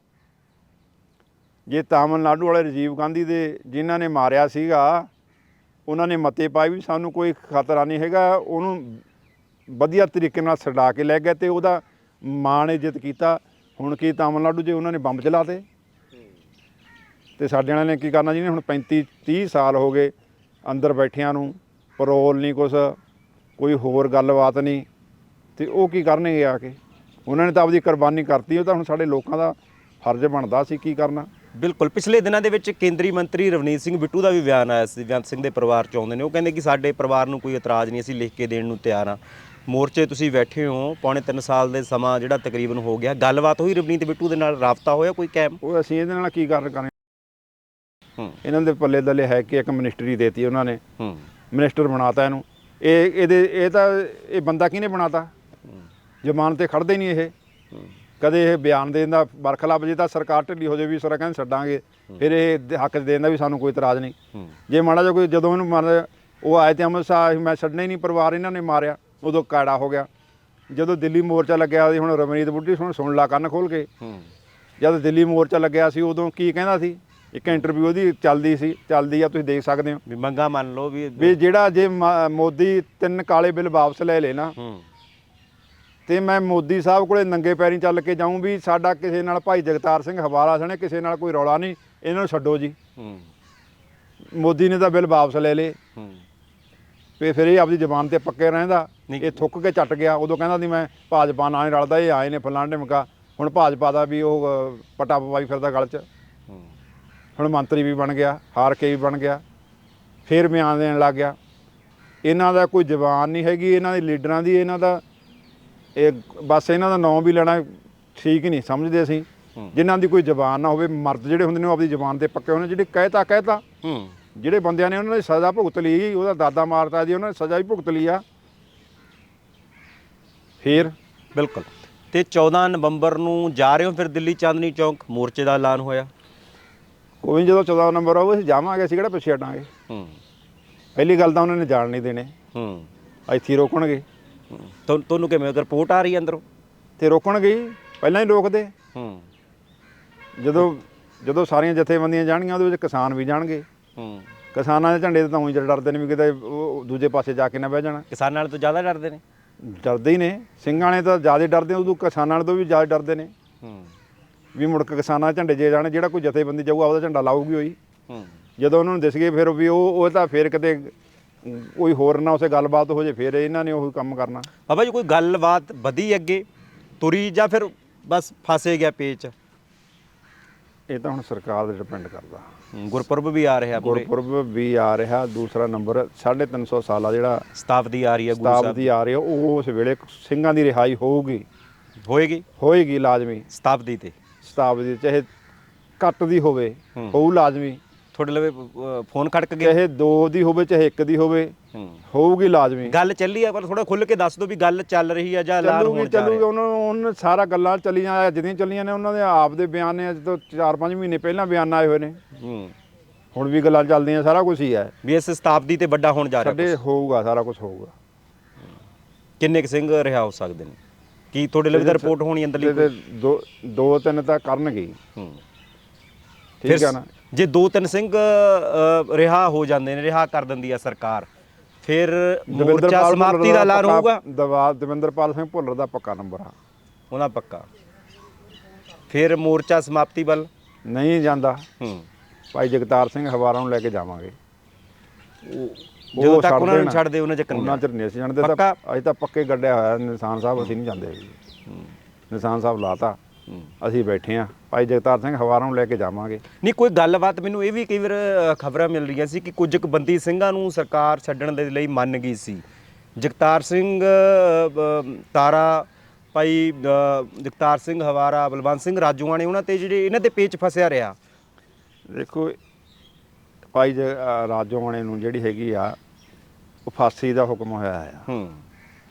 ਜੇ ਤਾਮਿਲਨਾਡੂ ਵਾਲੇ ਰਾਜੀਵ ਗਾਂਧੀ ਦੇ ਜਿਨ੍ਹਾਂ ਨੇ ਮਾਰਿਆ ਸੀਗਾ, ਉਹਨਾਂ ਨੇ ਮਤੇ ਪਾਏ ਵੀ ਸਾਨੂੰ ਕੋਈ ਖਤਰਾ ਨਹੀਂ ਹੈਗਾ, ਉਹਨੂੰ ਵਧੀਆ ਤਰੀਕੇ ਨਾਲ ਛਡਾ ਕੇ ਲੈ ਗਏ ਤੇ ਉਹਦਾ ਮਾਣ ਇੱਜ਼ਤ ਕੀਤਾ। ਹੁਣ ਕੀ ਤਾਮਿਲਨਾਡੂ ਜੇ ਉਹਨਾਂ ਨੇ ਬੰਬ ਚਲਾਤੇ ਤੇ ਸਾਡੇ ਵਾਲਿਆਂ ਨੇ ਕੀ ਕਰਨਾ ਜਿਹਨੇ ਹੁਣ 35 30 ਸਾਲ ਹੋ ਗਏ ਅੰਦਰ ਬੈਠਿਆਂ ਨੂੰ ਪਰੋਲ ਨਹੀਂ ਕੁਛ ਕੋਈ ਹੋਰ ਗੱਲਬਾਤ ਨਹੀਂ ਤੇ ਉਹ ਕੀ ਕਰਨਗੇ ਆ ਕੇ? ਉਹਨਾਂ ਨੇ ਤਾਂ ਆਪਦੀ ਕੁਰਬਾਨੀ ਕਰਤੀ ਉਹ ਤਾਂ ਹੁਣ ਸਾਡੇ ਲੋਕਾਂ ਦਾ ਫਰਜ਼ ਬਣਦਾ ਸੀ ਕੀ ਕਰਨਾ। ਬਿਲਕੁਲ ਪਿਛਲੇ ਦਿਨਾਂ ਦੇ ਵਿੱਚ ਕੇਂਦਰੀ ਮੰਤਰੀ ਰਵਨੀਤ ਸਿੰਘ ਬਿੱਟੂ ਦਾ ਵੀ ਬਿਆਨ ਆਇਆ ਸੀ ਬੇਅੰਤ ਸਿੰਘ ਦੇ ਪਰਿਵਾਰ ਚ ਆਉਂਦੇ ਨੇ। ਉਹ ਕਹਿੰਦੇ ਕਿ ਸਾਡੇ ਪਰਿਵਾਰ ਨੂੰ ਕੋਈ ਇਤਰਾਜ਼ ਨਹੀਂ ਅਸੀਂ ਲਿਖ ਕੇ ਦੇਣ ਨੂੰ ਤਿਆਰ ਹਾਂ। ਮੋਰਚੇ ਤੁਸੀਂ ਬੈਠੇ ਹੋ ਪੌਣੇ 3 ਸਾਲ ਦੇ ਸਮਾਂ ਜਿਹੜਾ ਤਕਰੀਬਨ ਹੋ ਗਿਆ। ਗੱਲਬਾਤ ਹੋਈ ਰਵਨੀਤ ਬਿੱਟੂ ਦੇ ਨਾਲ ਰਾਬਤਾ ਹੋਇਆ ਕੋਈ ਕੈਮ ਉਹ ਅਸੀਂ ਇਹਦੇ ਨਾਲ ਕੀ ਕਰ ਕਰਨੇ ਹੂੰ ਇਹਨਾਂ ਦੇ ਪੱਲੇ ਦੱਲੇ ਹੈ ਕਿ ਇੱਕ ਮਿਨਿਸਟਰੀ ਦੇਤੀ ਉਹਨਾਂ ਨੇ। ਹੂੰ। ਮਿਨਿਸਟਰ ਬਣਾਤਾ ਇਹਨੂੰ। ਇਹ ਇਹਦੇ ਇਹ ਤਾਂ ਇਹ ਬੰਦਾ ਕਿਹਨੇ ਬਣਾਤਾ? ਜ਼ਮਾਨ ਤੇ ਖੜਦੇ ਨਹੀਂ ਇਹ। ਕਦੇ ਇਹ ਬਿਆਨ ਦੇਣ ਦਾ ਬਰਖਲਾਫ ਜੇ ਤਾਂ ਸਰਕਾਰ ਢਿੱਲੀ ਹੋ ਜਾਵੇ ਵੀ ਸਰ ਕਹਿੰਦੇ ਛੱਡਾਂਗੇ। ਫਿਰ ਇਹ ਹੱਕ ਦੇਣ ਦਾ ਵੀ ਸਾਨੂੰ ਕੋਈ ਇਤਰਾਜ਼ ਨਹੀਂ। ਜੇ ਮਾੜਾ ਜਿਹਾ ਕੋਈ ਜਦੋਂ ਇਹਨੂੰ ਮਾਰ ਉਹ ਆਏ ਤੇ ਅੰਮ੍ਰਿਤਸਰ ਮੈਂ ਛੱਡਣਾ ਹੀ ਨਹੀਂ ਪਰਿਵਾਰ ਇਹਨਾਂ ਨੇ ਮਾਰਿਆ ਉਦੋਂ ਕਾੜਾ ਹੋ ਗਿਆ। ਜਦੋਂ ਦਿੱਲੀ ਮੋਰਚਾ ਲੱਗਿਆ ਸੀ ਹੁਣ ਰਮਨੀਤ ਬੁੱਢੀ ਸੁਣ ਸੁਣ ਲਾ ਕੰਨ ਖੋਲ ਕੇ। ਜਦ ਦਿੱਲੀ ਮੋਰਚਾ ਲੱਗਿਆ ਸੀ ਉਦੋਂ ਕੀ ਕਹਿੰਦਾ ਸੀ? ਇੱਕ ਇੰਟਰਵਿਊ ਉਹਦੀ ਚੱਲਦੀ ਸੀ ਚੱਲਦੀ ਆ ਤੁਸੀਂ ਦੇਖ ਸਕਦੇ ਹੋ। ਵੀ ਮੰਗਾ ਮੰਨ ਲਓ ਵੀ ਵੀ ਜਿਹੜਾ ਜੇ ਮ- ਮੋਦੀ ਤਿੰਨ ਕਾਲੇ ਬਿੱਲ ਵਾਪਸ ਲੈ ਲੇ ਨਾ ਹੂੰ। ਤੇ ਮੈਂ ਮੋਦੀ ਸਾਹਿਬ ਕੋਲੇ ਨੰਗੇ ਪੈਰੀਂ ਚੱਲ ਕੇ ਜਾਊਂ ਵੀ ਸਾਡਾ ਕਿਸੇ ਨਾਲ ਭਾਈ ਜਗਤਾਰ ਸਿੰਘ ਹਵਾਲਾ ਸਣੇ ਕਿਸੇ ਨਾਲ ਕੋਈ ਰੌਲਾ ਨਹੀਂ ਇਹਨਾਂ ਨੂੰ ਛੱਡੋ ਜੀ। ਹੂੰ। ਮੋਦੀ ਨੇ ਤਾਂ ਬਿੱਲ ਵਾਪਸ ਲੈ ਲੇ ਹੂੰ। ਤੇ ਫਿਰ ਇਹ ਆਪਦੀ ਜ਼ਬਾਨ ਤੇ ਪੱਕੇ ਰਹਿੰਦਾ ਨਹੀਂ। ਇਹ ਥੁੱਕ ਕੇ ਚੱਟ ਗਿਆ ਉਦੋਂ ਕਹਿੰਦਾ ਸੀ ਮੈਂ ਭਾਜਪਾ ਨਾਲ ਨਹੀਂ ਰਲਦਾ ਇਹ ਆਏ ਨੇ ਫਲਾਣ ਢਿਮਕਾ ਹੁਣ ਭਾਜਪਾ ਦਾ ਵੀ ਉਹ ਅ, ਪਟਾ ਪਵਾਈ ਫਿਰਦਾ ਗਲ 'ਚ। ਹੁਣ ਮੰਤਰੀ ਵੀ ਬਣ ਗਿਆ ਹਾਰ ਕੇ ਵੀ ਬਣ ਗਿਆ ਫਿਰ ਬਿਆਨ ਦੇਣ ਲੱਗ ਗਿਆ। ਇਹਨਾਂ ਦਾ ਕੋਈ ਜ਼ਬਾਨ ਨਹੀਂ ਹੈਗੀ ਇਹਨਾਂ ਦੇ ਲੀਡਰਾਂ ਦੀ ਇਹਨਾਂ ਦਾ ਇਹ ਬਸ ਇਹਨਾਂ ਦਾ ਨਾਮ ਵੀ ਲੈਣਾ ਠੀਕ ਨਹੀਂ ਸਮਝਦੇ ਅਸੀਂ। ਹੂੰ। ਜਿਨ੍ਹਾਂ ਦੀ ਕੋਈ ਜ਼ਬਾਨ ਨਾ ਹੋਵੇ ਮਰਦ ਜਿਹੜੇ ਹੁੰਦੇ ਨੇ ਉਹ ਆਪਦੀ ਜ਼ਬਾਨ ਤੇ ਪੱਕੇ ਹੁੰਦੇ ਜਿਹੜੇ ਕਹਿਤਾ ਕਹਿਤਾ। ਹੂੰ। ਜਿਹੜੇ ਬੰਦਿਆਂ ਨੇ ਉਹਨਾਂ ਦੀ ਸਜ਼ਾ ਭੁਗਤ ਲਈ ਉਹਦਾ ਦਾਦਾ ਮਾਰਤਾ ਜੀ ਉਹਨਾਂ ਨੇ ਸਜ਼ਾ ਵੀ ਭੁਗਤ ਲਈ ਆ। ਫਿਰ ਬਿਲਕੁਲ। ਤੇ 14 ਨਵੰਬਰ ਨੂੰ ਜਾ ਰਹੇ ਹੋ ਫਿਰ ਦਿੱਲੀ ਚਾਂਦਨੀ ਚੌਂਕ ਮੋਰਚੇ ਦਾ ਐਲਾਨ ਹੋਇਆ। ਕੋਈ ਨੀ, ਜਦੋਂ 14 ਨੰਬਰ ਆਊ ਅਸੀਂ ਜਾਵਾਂਗੇ ਅਸੀਂ ਕਿਹੜਾ ਪਿੱਛੇ ਹਟਾਂਗੇ? ਹੂੰ। ਪਹਿਲੀ ਗੱਲ ਤਾਂ ਉਹਨਾਂ ਨੇ ਜਾਣ ਨਹੀਂ ਦੇਣੇ। ਹੂੰ। ਇੱਥੇ ਹੀ ਰੋਕਣਗੇ। ਹੂੰ। ਤੁਹਾ- ਤੁਹਾਨੂੰ ਕਿਵੇਂ ਰਿਪੋਰਟ ਆ ਰਹੀ ਹੈ ਅੰਦਰੋਂ? ਤੇ ਰੋਕਣਗੇ ਹੀ ਪਹਿਲਾਂ ਹੀ ਰੋਕਦੇ। ਹੂੰ। ਜਦੋਂ ਜਦੋਂ ਸਾਰੀਆਂ ਜਥੇਬੰਦੀਆਂ ਜਾਣਗੀਆਂ ਉਹਦੇ ਵਿੱਚ ਕਿਸਾਨ ਵੀ ਜਾਣਗੇ। ਹੂੰ। ਕਿਸਾਨਾਂ ਦੇ ਝੰਡੇ ਤੇ ਉਹੀ ਡਰਦੇ ਨੇ ਵੀ ਕਿਤੇ ਉਹ ਦੂਜੇ ਪਾਸੇ ਜਾ ਕੇ ਨਾ ਬਹਿ ਜਾਣਾ। ਕਿਸਾਨਾਂ ਨਾਲ ਤੋਂ ਜ਼ਿਆਦਾ ਡਰਦੇ ਨੇ? ਡਰਦੇ ਹੀ ਨੇ। ਸਿੰਘਾਂ ਵਾਲੇ ਤਾਂ ਜ਼ਿਆਦਾ ਡਰਦੇ ਉਦੋਂ ਕਿਸਾਨਾਂ ਵਾਲੇ ਤੋਂ ਵੀ ਜ਼ਿਆਦਾ ਡਰਦੇ ਨੇ। ਹੂੰ। ਵੀ ਮੁੜ ਕੇ ਕਿਸਾਨਾਂ ਦੇ ਝੰਡੇ ਜੇ ਜਾਣੇ ਜਿਹੜਾ ਕੋਈ ਜਥੇਬੰਦੀ ਜਾਊਗਾ ਉਹਦਾ ਝੰਡਾ ਲਾਊਗੀ ਹੋਈ ਹੂੰ। ਜਦੋਂ ਉਹਨਾਂ ਨੂੰ ਦਿਸ ਗਏ ਫਿਰ ਵੀ ਉਹ ਉਹ ਤਾਂ ਫਿਰ ਕਿਤੇ ਕੋਈ ਹੋਰ ਨਾ ਉਸੇ ਗੱਲਬਾਤ ਹੋ ਜੇ ਫਿਰ ਇਹਨਾਂ ਨੇ ਉਹੀ ਕੰਮ ਕਰਨਾ। ਬਾਬਾ ਜੀ ਕੋਈ ਗੱਲਬਾਤ ਵਧੀ ਅੱਗੇ? ਤੁਰੀ ਜਾਂ ਫਿਰ ਬਸ ਫਸੇ ਗਿਆ ਪੇਚ? ਇਹ ਤਾਂ ਹੁਣ ਸਰਕਾਰ ਤੇ ਡਿਪੈਂਡ ਕਰਦਾ। ਹੂੰ, ਗੁਰਪੁਰਬ ਵੀ ਆ ਰਿਹਾ ਪੂਰੇ। ਗੁਰਪੁਰਬ ਵੀ ਆ ਰਿਹਾ ਦੂਸਰਾ ਨੰਬਰ 350 ਸਾਲਾ ਜਿਹੜਾ ਸਤਾਬਦੀ ਆ ਰਹੀ ਹੈ ਗੁਰੂ ਸਾਹਿਬ ਸ਼ਤਾਬਦੀ ਆ ਰਹੀ ਉਹ ਉਸ ਵੇਲੇ ਸਿੰਘਾਂ ਦੀ ਰਿਹਾਈ ਹੋਊਗੀ। ਹੋਏਗੀ? ਹੋਏਗੀ ਲਾਜ਼ਮੀ। ਸਤਾਬਦੀ ਤੇ। ਸ਼ਤਾਬਦੀ ਚਾਹੇ ਘੱਟ ਦੀ ਹੋਵੇ। ਹੋਊ ਲਾਜ਼ਮੀ। ਤੁਹਾਡੇ ਲਵੇ ਫੋਨ ਖੜਕ ਗਿਆ। ਚਾਹੇ ਦੋ ਦੀ ਹੋਵੇ ਚਾਹੇ ਇੱਕ ਦੀ ਹੋਵੇ ਹੋਊਗੀ ਲਾਜ਼ਮੀ। ਗੱਲ ਚੱਲੀ ਆ ਪਰ ਥੋੜਾ ਖੁੱਲ ਕੇ ਦੱਸ ਦਿਓ ਵੀ ਗੱਲ ਚੱਲ ਰਹੀ ਆ ਜਾਂ ਐਲਾਨ ਹੋਣ ਜਾ ਚੱਲੂਗੀ। ਰਿਹਾ। ਉਹਨਾਂ ਨੂੰ ਉਹਨਾਂ ਸਾਰਾ ਗੱਲਾਂ ਚੱਲੀਆਂ ਜਿਹੜੀਆਂ ਚੱਲੀਆਂ ਨੇ ਉਹਨਾਂ ਦੇ ਆਪ ਦੇ ਬਿਆਨ ਨੇ ਅੱਜ ਤੋਂ 4-5 ਮਹੀਨੇ ਪਹਿਲਾਂ ਬਿਆਨ ਆਏ ਹੋਏ ਨੇ। ਹੁਣ ਵੀ ਗੱਲਾਂ ਚੱਲਦੀਆਂ ਸਾਰਾ ਕੁਝ ਹੀ ਹੈ। ਵੀ ਇਸ ਸਤਾਬਦੀ ਤੇ ਵੱਡਾ ਹੋਣ ਜਾ ਰਿਹਾ ਸਾਡੇ ਹੋਊਗਾ ਸਾਰਾ ਕੁਝ ਹੋਊਗਾ। ਕਿੰਨੇ ਕੁ ਸਿੰਘ ਰਿਹਾ ਹੋ ਸਕਦੇ ਨੇ? ਕੀ ਤੁਹਾਡੇ ਲਈ ਤਾਂ ਰਿਪੋਰਟ ਹੋਣੀ ਅੰਦਰਲੀ ਤੇ ਦੋ ਦੋ ਤਿੰਨ ਤਾਂ ਕਰਨਗੇ ਹੀ। ਹੂੰ। ਠੀਕ ਹੈ ਨਾ? ਜੇ ਦੋ ਤਿੰਨ ਸਿੰਘ ਅ, ਰਿਹਾ ਹੋ ਜਾਂਦੇ ਨੇ ਰਿਹਾ ਕਰ ਦਿੰਦੀ ਆ ਸਰਕਾਰ ਫਿਰ ਮੋਰਚਾ ਭੁੱਲਰ ਸਮਾਪਤੀ ਦਾ ਐਲਾਨ ਪੱਕਾ- ਹੋਊਗਾ? ਦਵਾ ਦਵਿੰਦਰਪਾਲ ਸਿੰਘ ਭੁੱਲਰ ਦਾ ਪੱਕਾ ਨੰਬਰ ਆ। ਉਹਨਾਂ ਪੱਕਾ। ਫਿਰ ਮੋਰਚਾ ਸਮਾਪਤੀ ਵੱਲ? ਨਹੀਂ ਜਾਂਦਾ। ਹੂੰ। ਭਾਈ ਜਗਤਾਰ ਸਿੰਘ ਹਵਾਰਾ ਨੂੰ ਲੈ ਕੇ ਜਾਵਾਂਗੇ। ਜਦੋਂ ਤੱਕ ਉਹਨਾਂ ਨੂੰ। ਛੱਡਦੇ ਉਹਨਾਂ ਚੱਕਰ ਉਹਨਾਂ ਚਿਰ ਨਹੀਂ ਅਸੀਂ ਜਾਣਦੇ ਤਾਂ? ਅਸੀਂ ਤਾਂ ਪੱਕੇ ਗੱਡਿਆ ਹੋਇਆ ਨਿਸ਼ਾਨ ਸਾਹਿਬ ਅਸੀਂ ਨਹੀਂ ਜਾਂਦੇ ਜੀ ਨਿਸ਼ਾਨ ਸਾਹਿਬ ਲਾਤਾ। ਅਸੀਂ ਬੈਠੇ ਆ ਭਾਈ ਜਗਤਾਰ ਸਿੰਘ ਹਵਾਰਾ ਨੂੰ ਲੈ ਕੇ ਜਾਵਾਂਗੇ। ਨਹੀਂ ਕੋਈ ਗੱਲਬਾਤ ਮੈਨੂੰ ਇਹ ਵੀ ਕਈ ਵਾਰ ਖਬਰਾਂ ਮਿਲ ਰਹੀਆਂ ਸੀ ਕਿ ਕੁਝ ਕੁ ਬੰਦੀ ਸਿੰਘਾਂ ਨੂੰ ਸਰਕਾਰ ਛੱਡਣ ਦੇ ਲਈ ਮੰਨ ਗਈ ਸੀ। ਜਗਤਾਰ ਸਿੰਘ ਤਾਰਾ ਭਾਈ ਜਗਤਾਰ ਸਿੰਘ ਹਵਾਰਾ ਬਲਵੰਤ ਸਿੰਘ ਰਾਜੂਆਣੇ ਉਹਨਾਂ ਤੇ ਜਿਹੜੇ ਇਹਨਾਂ ਤੇ ਪੇਚ ਫਸਿਆ ਰਿਹਾ। ਦੇਖੋ ਭਾਈ ਰਾਜੋਆਣੇ ਨੂੰ ਜਿਹੜੀ ਹੈਗੀ ਆ ਉਹ ਫਾਂਸੀ ਦਾ ਹੁਕਮ ਹੋਇਆ ਆ। ਹੂੰ।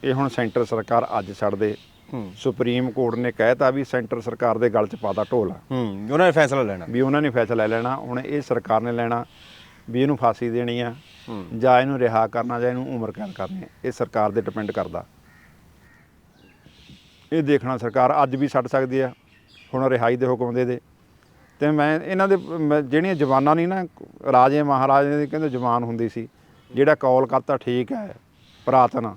ਇਹ ਹੁਣ ਸੈਂਟਰ ਸਰਕਾਰ ਅੱਜ ਛੱਡ ਦੇ ਹੂੰ। ਸੁਪਰੀਮ ਕੋਰਟ ਨੇ ਕਹਿਤਾ ਵੀ ਸੈਂਟਰ ਸਰਕਾਰ ਦੇ ਗਲ 'ਚ ਪਾਤਾ ਢੋਲ। ਹੂੰ ਉਹਨਾਂ ਨੇ ਫੈਸਲਾ ਲੈਣਾ। ਵੀ ਉਹਨਾਂ ਨੇ ਫੈਸਲਾ ਲੈ ਲੈਣਾ ਹੁਣ ਇਹ ਸਰਕਾਰ ਨੇ ਲੈਣਾ ਵੀ ਇਹਨੂੰ ਫਾਂਸੀ ਦੇਣੀ ਆ। ਜਾਂ ਇਹਨੂੰ ਰਿਹਾ ਕਰਨਾ ਜਾਂ ਇਹਨੂੰ ਉਮਰ ਕੈਦ ਕਰਨੀ ਹੈ ਇਹ ਸਰਕਾਰ ਦੇ ਡਿਪੈਂਡ ਕਰਦਾ। ਇਹ ਦੇਖਣਾ ਸਰਕਾਰ ਅੱਜ ਵੀ ਛੱਡ ਸਕਦੀ ਆ। ਹੁਣ ਰਿਹਾਈ ਦੇ ਹੁਕਮ ਦੇ ਦੇ। ਤੇ ਮੈਂ ਇਹਨਾਂ ਦੇ ਜਿਹੜੀਆਂ ਜਵਾਨਾਂ ਨਹੀਂ ਨਾ ਰਾਜੇ ਮਹਾਰਾਜੇ ਦੀ ਕਹਿੰਦੇ ਜਵਾਨ ਹੁੰਦੀ ਸੀ। ਜਿਹੜਾ ਕੌਲ ਕਰਤਾ ਠੀਕ ਹੈ, ਪ੍ਰਾਤਨ।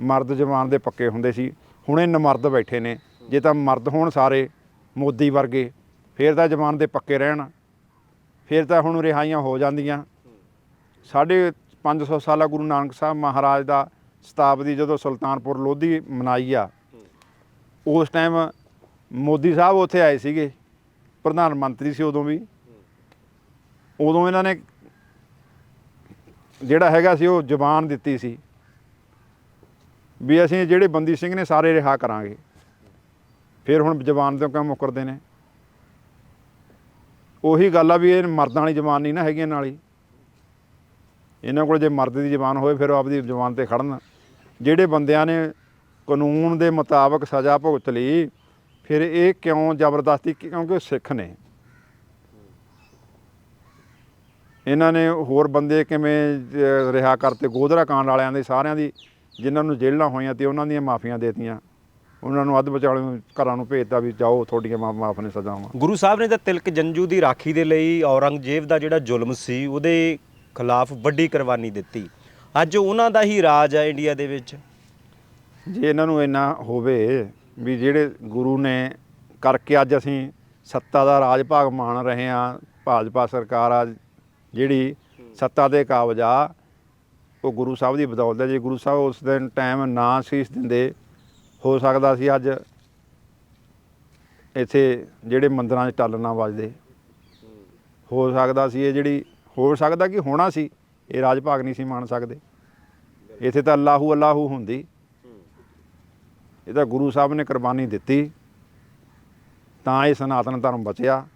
ਮਰਦ ਜਵਾਨ ਦੇ ਪੱਕੇ ਹੁੰਦੇ ਸੀ। ਹੁਣ ਇਹ ਨਮਰਦ ਬੈਠੇ ਨੇ। ਜੇ ਤਾਂ ਮਰਦ ਹੋਣ ਸਾਰੇ, ਮੋਦੀ ਵਰਗੇ, ਫੇਰ ਤਾਂ ਜਵਾਨ ਦੇ ਪੱਕੇ ਰਹਿਣ। ਫਿਰ ਤਾਂ ਹੁਣ ਰਿਹਾਈਆਂ ਹੋ ਜਾਂਦੀਆਂ। ਸਾਢੇ 500 ਸਾਲਾ ਗੁਰੂ ਨਾਨਕ ਸਾਹਿਬ ਮਹਾਰਾਜ ਦਾ ਸ਼ਤਾਬਦੀ ਜਦੋਂ ਸੁਲਤਾਨਪੁਰ ਲੋਧੀ ਮਨਾਈ ਆ, ਉਸ ਟਾਈਮ ਮੋਦੀ ਸਾਹਿਬ ਉੱਥੇ ਆਏ ਸੀਗੇ। ਪ੍ਰਧਾਨ ਮੰਤਰੀ ਸੀ ਉਦੋਂ ਵੀ। ਉਦੋਂ ਇਹਨਾਂ ਨੇ ਜਿਹੜਾ ਹੈਗਾ ਸੀ ਉਹ ਜ਼ਬਾਨ ਦਿੱਤੀ ਸੀ ਵੀ ਅਸੀਂ ਜਿਹੜੇ ਬੰਦੀ ਸਿੰਘ ਨੇ ਸਾਰੇ ਰਿਹਾ ਕਰਾਂਗੇ। ਫਿਰ ਹੁਣ ਜ਼ਬਾਨ ਤੋਂ ਕਿਉਂ ਮੁੱਕਰਦੇ ਨੇ? ਉਹੀ ਗੱਲ ਆ ਵੀ ਇਹ ਮਰਦਾਂ ਵਾਲੀ ਜ਼ਬਾਨ ਨਹੀਂ ਨਾ ਹੈਗੀ ਇਹਨਾਂ ਵਾਲੀ ਇਹਨਾਂ ਕੋਲ ਜੇ ਮਰਦ ਦੀ ਜ਼ਬਾਨ ਹੋਵੇ, ਫਿਰ ਉਹ ਆਪਦੀ ਜ਼ਬਾਨ ਤੇ ਖੜਨ। ਜਿਹੜੇ ਬੰਦਿਆਂ ਨੇ ਕਾਨੂੰਨ ਦੇ ਮੁਤਾਬਕ ਸਜ਼ਾ ਭੁਗਤ ਲਈ, ਫਿਰ ਇਹ ਕਿਉਂ ਜ਼ਬਰਦਸਤੀ? ਕਿਉਂਕਿ ਉਹ ਸਿੱਖ ਨੇ। ਇਹਨਾਂ ਨੇ ਹੋਰ ਬੰਦੇ ਕਿਵੇਂ ਰਿਹਾ ਕਰਤੇ ਗੋਧਰਾ ਕਾਂਡ ਵਾਲਿਆਂ ਦੇ ਸਾਰਿਆਂ ਦੀ ਜਿਨ੍ਹਾਂ ਨੂੰ ਜੇਲ੍ਹਾਂ ਹੋਈਆਂ ਤੇ ਉਹਨਾਂ ਦੀਆਂ ਮਾਫੀਆਂ ਦੇਤੀਆਂ। ਉਹਨਾਂ ਨੂੰ ਅੱਧ ਵਿਚਾਲੇ ਘਰਾਂ ਨੂੰ ਭੇਜਤਾ ਵੀ ਜਾਓ ਤੁਹਾਡੀਆਂ ਮਾ- ਮਾਫ ਨੇ ਸਜ਼ਾਵਾਂ ਗੁਰੂ ਸਾਹਿਬ ਨੇ ਤਾਂ ਤਿਲਕ ਜੰਜੂ ਦੀ ਰਾਖੀ ਦੇ ਲਈ ਔਰੰਗਜ਼ੇਬ ਦਾ ਜਿਹੜਾ ਜ਼ੁਲਮ ਸੀ ਉਹਦੇ ਖਿਲਾਫ ਵੱਡੀ ਕੁਰਬਾਨੀ ਦਿੱਤੀ। ਅੱਜ ਉਹਨਾਂ ਦਾ ਹੀ ਰਾਜ ਹੈ ਇੰਡੀਆ ਦੇ ਵਿੱਚ। ਜੇ ਇਹਨਾਂ ਨੂੰ ਇੰਨਾ ਹੋਵੇ ਵੀ ਜਿਹੜੇ ਗੁਰੂ ਨੇ ਕਰਕੇ ਅੱਜ ਅਸੀਂ ਸੱਤਾ ਦਾ ਰਾਜ ਭਾਗ ਮਾਣ ਰਹੇ ਆ ਭਾਜਪਾ ਸਰਕਾਰ ਆ ਜਿਹੜੀ ਸੱਤਾ ਦੇ ਕਾਬਜ ਆ, ਉਹ ਗੁਰੂ ਸਾਹਿਬ ਦੀ ਬਦੌਲਤ ਹੈ। ਜੇ ਗੁਰੂ ਸਾਹਿਬ ਉਸ ਦਿਨ ਟਾਈਮ ਨਾ ਸੀਸ ਦਿੰਦੇ ਹੋ ਸਕਦਾ ਸੀ ਅੱਜ ਇੱਥੇ ਜਿਹੜੇ ਮੰਦਰਾਂ 'ਚ ਟੱਲ ਨਾ ਵੱਜਦੇ। ਹੋ ਸਕਦਾ ਸੀ ਇਹ ਜਿਹੜੀ, ਹੋ ਸਕਦਾ ਕਿ ਹੋਣਾ ਸੀ, ਇਹ ਰਾਜ ਭਾਗ ਨਹੀਂ ਸੀ ਮੰਨ ਸਕਦੇ। ਇੱਥੇ ਤਾਂ ਅੱਲਾਹੂ ਅੱਲਾਹੂ ਹੁੰਦੀ। ਇਹ ਤਾਂ ਗੁਰੂ ਸਾਹਿਬ ਨੇ ਕੁਰਬਾਨੀ ਦਿੱਤੀ। ਤਾਂ ਇਹ ਸਨਾਤਨ ਧਰਮ ਬਚਿਆ।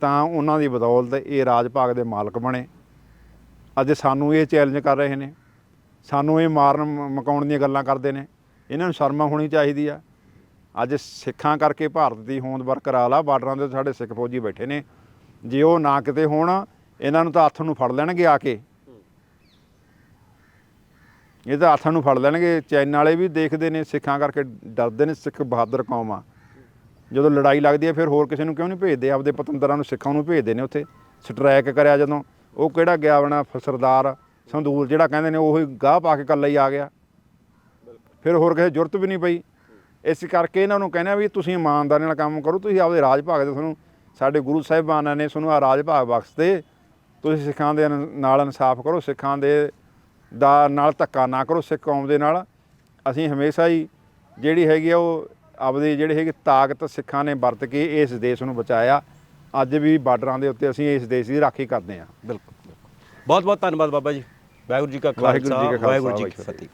ਤਾਂ ਉਹਨਾਂ ਦੀ ਬਦੌਲਤ ਇਹ ਰਾਜ ਭਾਗ ਦੇ ਮਾਲਕ ਬਣੇ। ਅੱਜ ਸਾਨੂੰ ਇਹ ਚੈਲੰਜ ਕਰ ਰਹੇ ਨੇ। ਸਾਨੂੰ ਇਹ ਮਾਰਨ ਮ- ਮਕਾਉਣ ਦੀਆਂ ਗੱਲਾਂ ਕਰਦੇ ਨੇ। ਇਹਨਾਂ ਨੂੰ ਸ਼ਰਮ ਹੋਣੀ ਚਾਹੀਦੀ ਆ। ਅੱਜ ਸਿੱਖਾਂ ਕਰਕੇ ਭਾਰਤ ਦੀ ਹੋਂਦ ਬਰਕਰਾਰ ਆ। ਬਾਰਡਰਾਂ ਦੇ ਸਾਡੇ ਸਿੱਖ ਫੌਜੀ ਬੈਠੇ ਨੇ। ਜੇ ਉਹ ਨਾ ਕਿਤੇ ਹੋਣ, ਇਹਨਾਂ ਨੂੰ ਤਾਂ ਹੱਥ ਨੂੰ ਫੜ ਲੈਣਗੇ ਆ ਕੇ। ਇਹ ਤਾਂ ਹੱਥਾਂ ਨੂੰ ਫੜ ਲੈਣਗੇ। ਚੈਨ ਵਾਲੇ ਵੀ ਦੇਖਦੇ ਨੇ, ਸਿੱਖਾਂ ਕਰਕੇ ਡਰਦੇ ਨੇ ਸਿੱਖ ਬਹਾਦਰ ਕੌਮ ਆ। ਜਦੋਂ ਲੜਾਈ ਲੱਗਦੀ ਹੈ, ਫਿਰ ਹੋਰ ਕਿਸੇ ਨੂੰ ਕਿਉਂ ਨਹੀਂ ਭੇਜਦੇ? ਆਪਦੇ ਪਤੰਦਰਾਂ ਨੂੰ ਸਿੱਖਾਂ ਨੂੰ ਭੇਜਦੇ ਨੇ ਉੱਥੇ। ਸਟ੍ਰੈਕ ਕਰਿਆ ਜਦੋਂ। ਉਹ ਕਿਹੜਾ ਗਿਆ ਬਣਾ ਸਰਦਾਰ ਸੰਦੂਰ ਜਿਹੜਾ ਕਹਿੰਦੇ ਨੇ ਉਹੀ ਗਾਹ ਪਾ ਕੇ ਕੱਲਾ ਹੀ ਆ ਗਿਆ। ਫਿਰ ਹੋਰ ਕਿਸੇ ਜ਼ਰੂਰਤ ਵੀ ਨਹੀਂ ਪਈ। ਇਸ ਕਰਕੇ ਇਹਨਾਂ ਨੂੰ ਕਹਿੰਦੇ ਆ ਵੀ ਤੁਸੀਂ ਇਮਾਨਦਾਰੀ ਨਾਲ ਕੰਮ ਕਰੋ, ਤੁਸੀਂ ਆਪਦੇ ਰਾਜ ਭਾਗ ਦੇ ਤੁਹਾਨੂੰ ਸਾਡੇ ਗੁਰੂ ਸਾਹਿਬਾਨਾਂ ਨੇ ਤੁਹਾਨੂੰ ਆ ਰਾਜ ਭਾਗ ਬਖਸ਼ਤੇ। ਤੁਸੀਂ ਸਿੱਖਾਂ ਦੇ ਨਾਲ ਇਨਸਾਫ ਕਰੋ, ਸਿੱਖਾਂ ਦੇ ਦਾ ਨਾਲ ਧੱਕਾ ਨਾ ਕਰੋ, ਸਿੱਖ ਕੌਮ ਦੇ ਨਾਲ। ਅਸੀਂ ਹਮੇਸ਼ਾ ਹੀ ਜਿਹੜੀ ਹੈਗੀ ਆ ਉਹ ਆਪਦੀ ਜਿਹੜੀ ਹੈਗੀ ਤਾਕਤ ਸਿੱਖਾਂ ਨੇ ਵਰਤ ਕੇ ਇਸ ਦੇਸ਼ ਨੂੰ ਬਚਾਇਆ। ਅੱਜ ਵੀ ਬਾਰਡਰਾਂ ਦੇ ਉੱਤੇ ਅਸੀਂ ਇਸ ਦੇਸ਼ ਦੀ ਰਾਖੀ ਕਰਦੇ ਹਾਂ। ਬਿਲਕੁਲ ਬਹੁਤ ਬਹੁਤ ਧੰਨਵਾਦ ਬਾਬਾ ਜੀ। ਵਾਹਿਗੁਰੂ ਜੀ ਕਾ ਖਾਲਸਾ ਵਾਹਿਗੁਰੂ ਜੀ ਕੀ ਫਤਿਹ।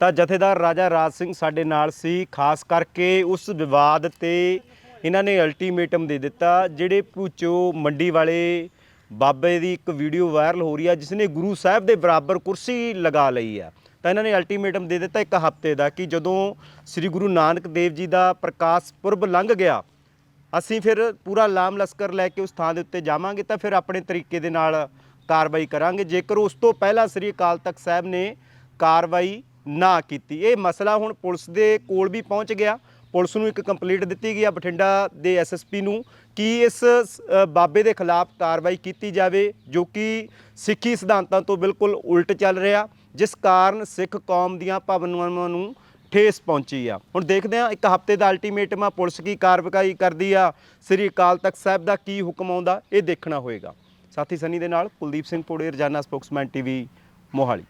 ਤਾਂ ਜਥੇਦਾਰ ਰਾਜਾ ਰਾਜ ਸਿੰਘ ਸਾਡੇ ਨਾਲ ਸੀ ਖਾਸ ਕਰਕੇ ਉਸ ਵਿਵਾਦ ਤੇ ਇਹਨਾਂ ਨੇ ਅਲਟੀਮੇਟਮ ਦੇ ਦਿੱਤਾ ਜਿਹੜੇ ਭੂਚੋ ਮੰਡੀ ਵਾਲੇ ਬਾਬੇ ਦੀ ਇੱਕ ਵੀਡੀਓ ਵਾਇਰਲ ਹੋ ਰਹੀ ਆ ਜਿਸ ਨੇ ਗੁਰੂ ਸਾਹਿਬ ਦੇ ਬਰਾਬਰ ਕੁਰਸੀ ਲਗਾ ਲਈ ਆ। ਤਾਂ ਇਹਨਾਂ ਨੇ ਅਲਟੀਮੇਟਮ ਦੇ ਦਿੱਤਾ ਇੱਕ ਹਫ਼ਤੇ ਦਾ ਕਿ ਜਦੋਂ ਸ੍ਰੀ ਗੁਰੂ ਨਾਨਕ ਦੇਵ ਜੀ ਦਾ ਪ੍ਰਕਾਸ਼ ਪੁਰਬ ਲੰਘ ਗਿਆ, ਅਸੀਂ ਫਿਰ ਪੂਰਾ ਲਾਮ ਲਸ਼ਕਰ ਲੈ ਕੇ ਉਸ ਥਾਂ ਦੇ ਉੱਤੇ ਜਾਵਾਂਗੇ ਤਾਂ ਫਿਰ ਆਪਣੇ ਤਰੀਕੇ ਦੇ ਨਾਲ ਕਾਰਵਾਈ ਕਰਾਂਗੇ। ਜੇਕਰ ਉਸ ਤੋਂ ਪਹਿਲਾਂ ਸ੍ਰੀ ਅਕਾਲ ਤਖਤ ਸਾਹਿਬ ਨੇ ਕਾਰਵਾਈ ਨਾ ਕੀਤੀ, ਇਹ ਮਸਲਾ ਹੁਣ ਪੁਲਿਸ ਦੇ ਕੋਲ ਵੀ ਪਹੁੰਚ ਗਿਆ। ਪੁਲਿਸ ਨੂੰ ਇੱਕ ਕੰਪਲੀਟ ਦਿੱਤੀ ਗਈ ਆ ਬਠਿੰਡਾ ਦੇ ਐਸਐਸਪੀ ਨੂੰ ਕਿ ਇਸ ਬਾਬੇ ਦੇ ਖਿਲਾਫ ਕਾਰਵਾਈ ਕੀਤੀ ਜਾਵੇ, ਜੋ ਕਿ ਸਿੱਖੀ ਸਿਧਾਂਤਾਂ ਤੋਂ ਬਿਲਕੁਲ ਉਲਟ ਚੱਲ ਰਿਹਾ। ਜਿਸ ਕਾਰਨ ਸਿੱਖ ਕੌਮ ਦੀਆਂ ਭਾਵਨਾਵਾਂ ਨੂੰ ਠੇਸ ਪਹੁੰਚੀ ਆ। ਹੁਣ ਦੇਖਦੇ ਆ ਇੱਕ ਹਫ਼ਤੇ ਦਾ ਅਲਟੀਮੇਟਮ ਆ, ਪੁਲਿਸ ਕੀ ਕਾਰਵਾਈ ਕਰਦੀ ਆ, ਸ੍ਰੀ ਅਕਾਲ ਤਖਤ ਸਾਹਿਬ ਦਾ ਕੀ ਹੁਕਮ ਆਉਂਦਾ, ਇਹ ਦੇਖਣਾ ਹੋਏਗਾ। ਸਾਥੀ ਸਨੀ ਦੇ ਨਾਲ ਕੁਲਦੀਪ ਸਿੰਘ ਪੋੜੇ, ਰਜਾਨਾ ਸਪੋਕਸਮੈਨ ਟੀਵੀ, ਮੋਹਾਲੀ।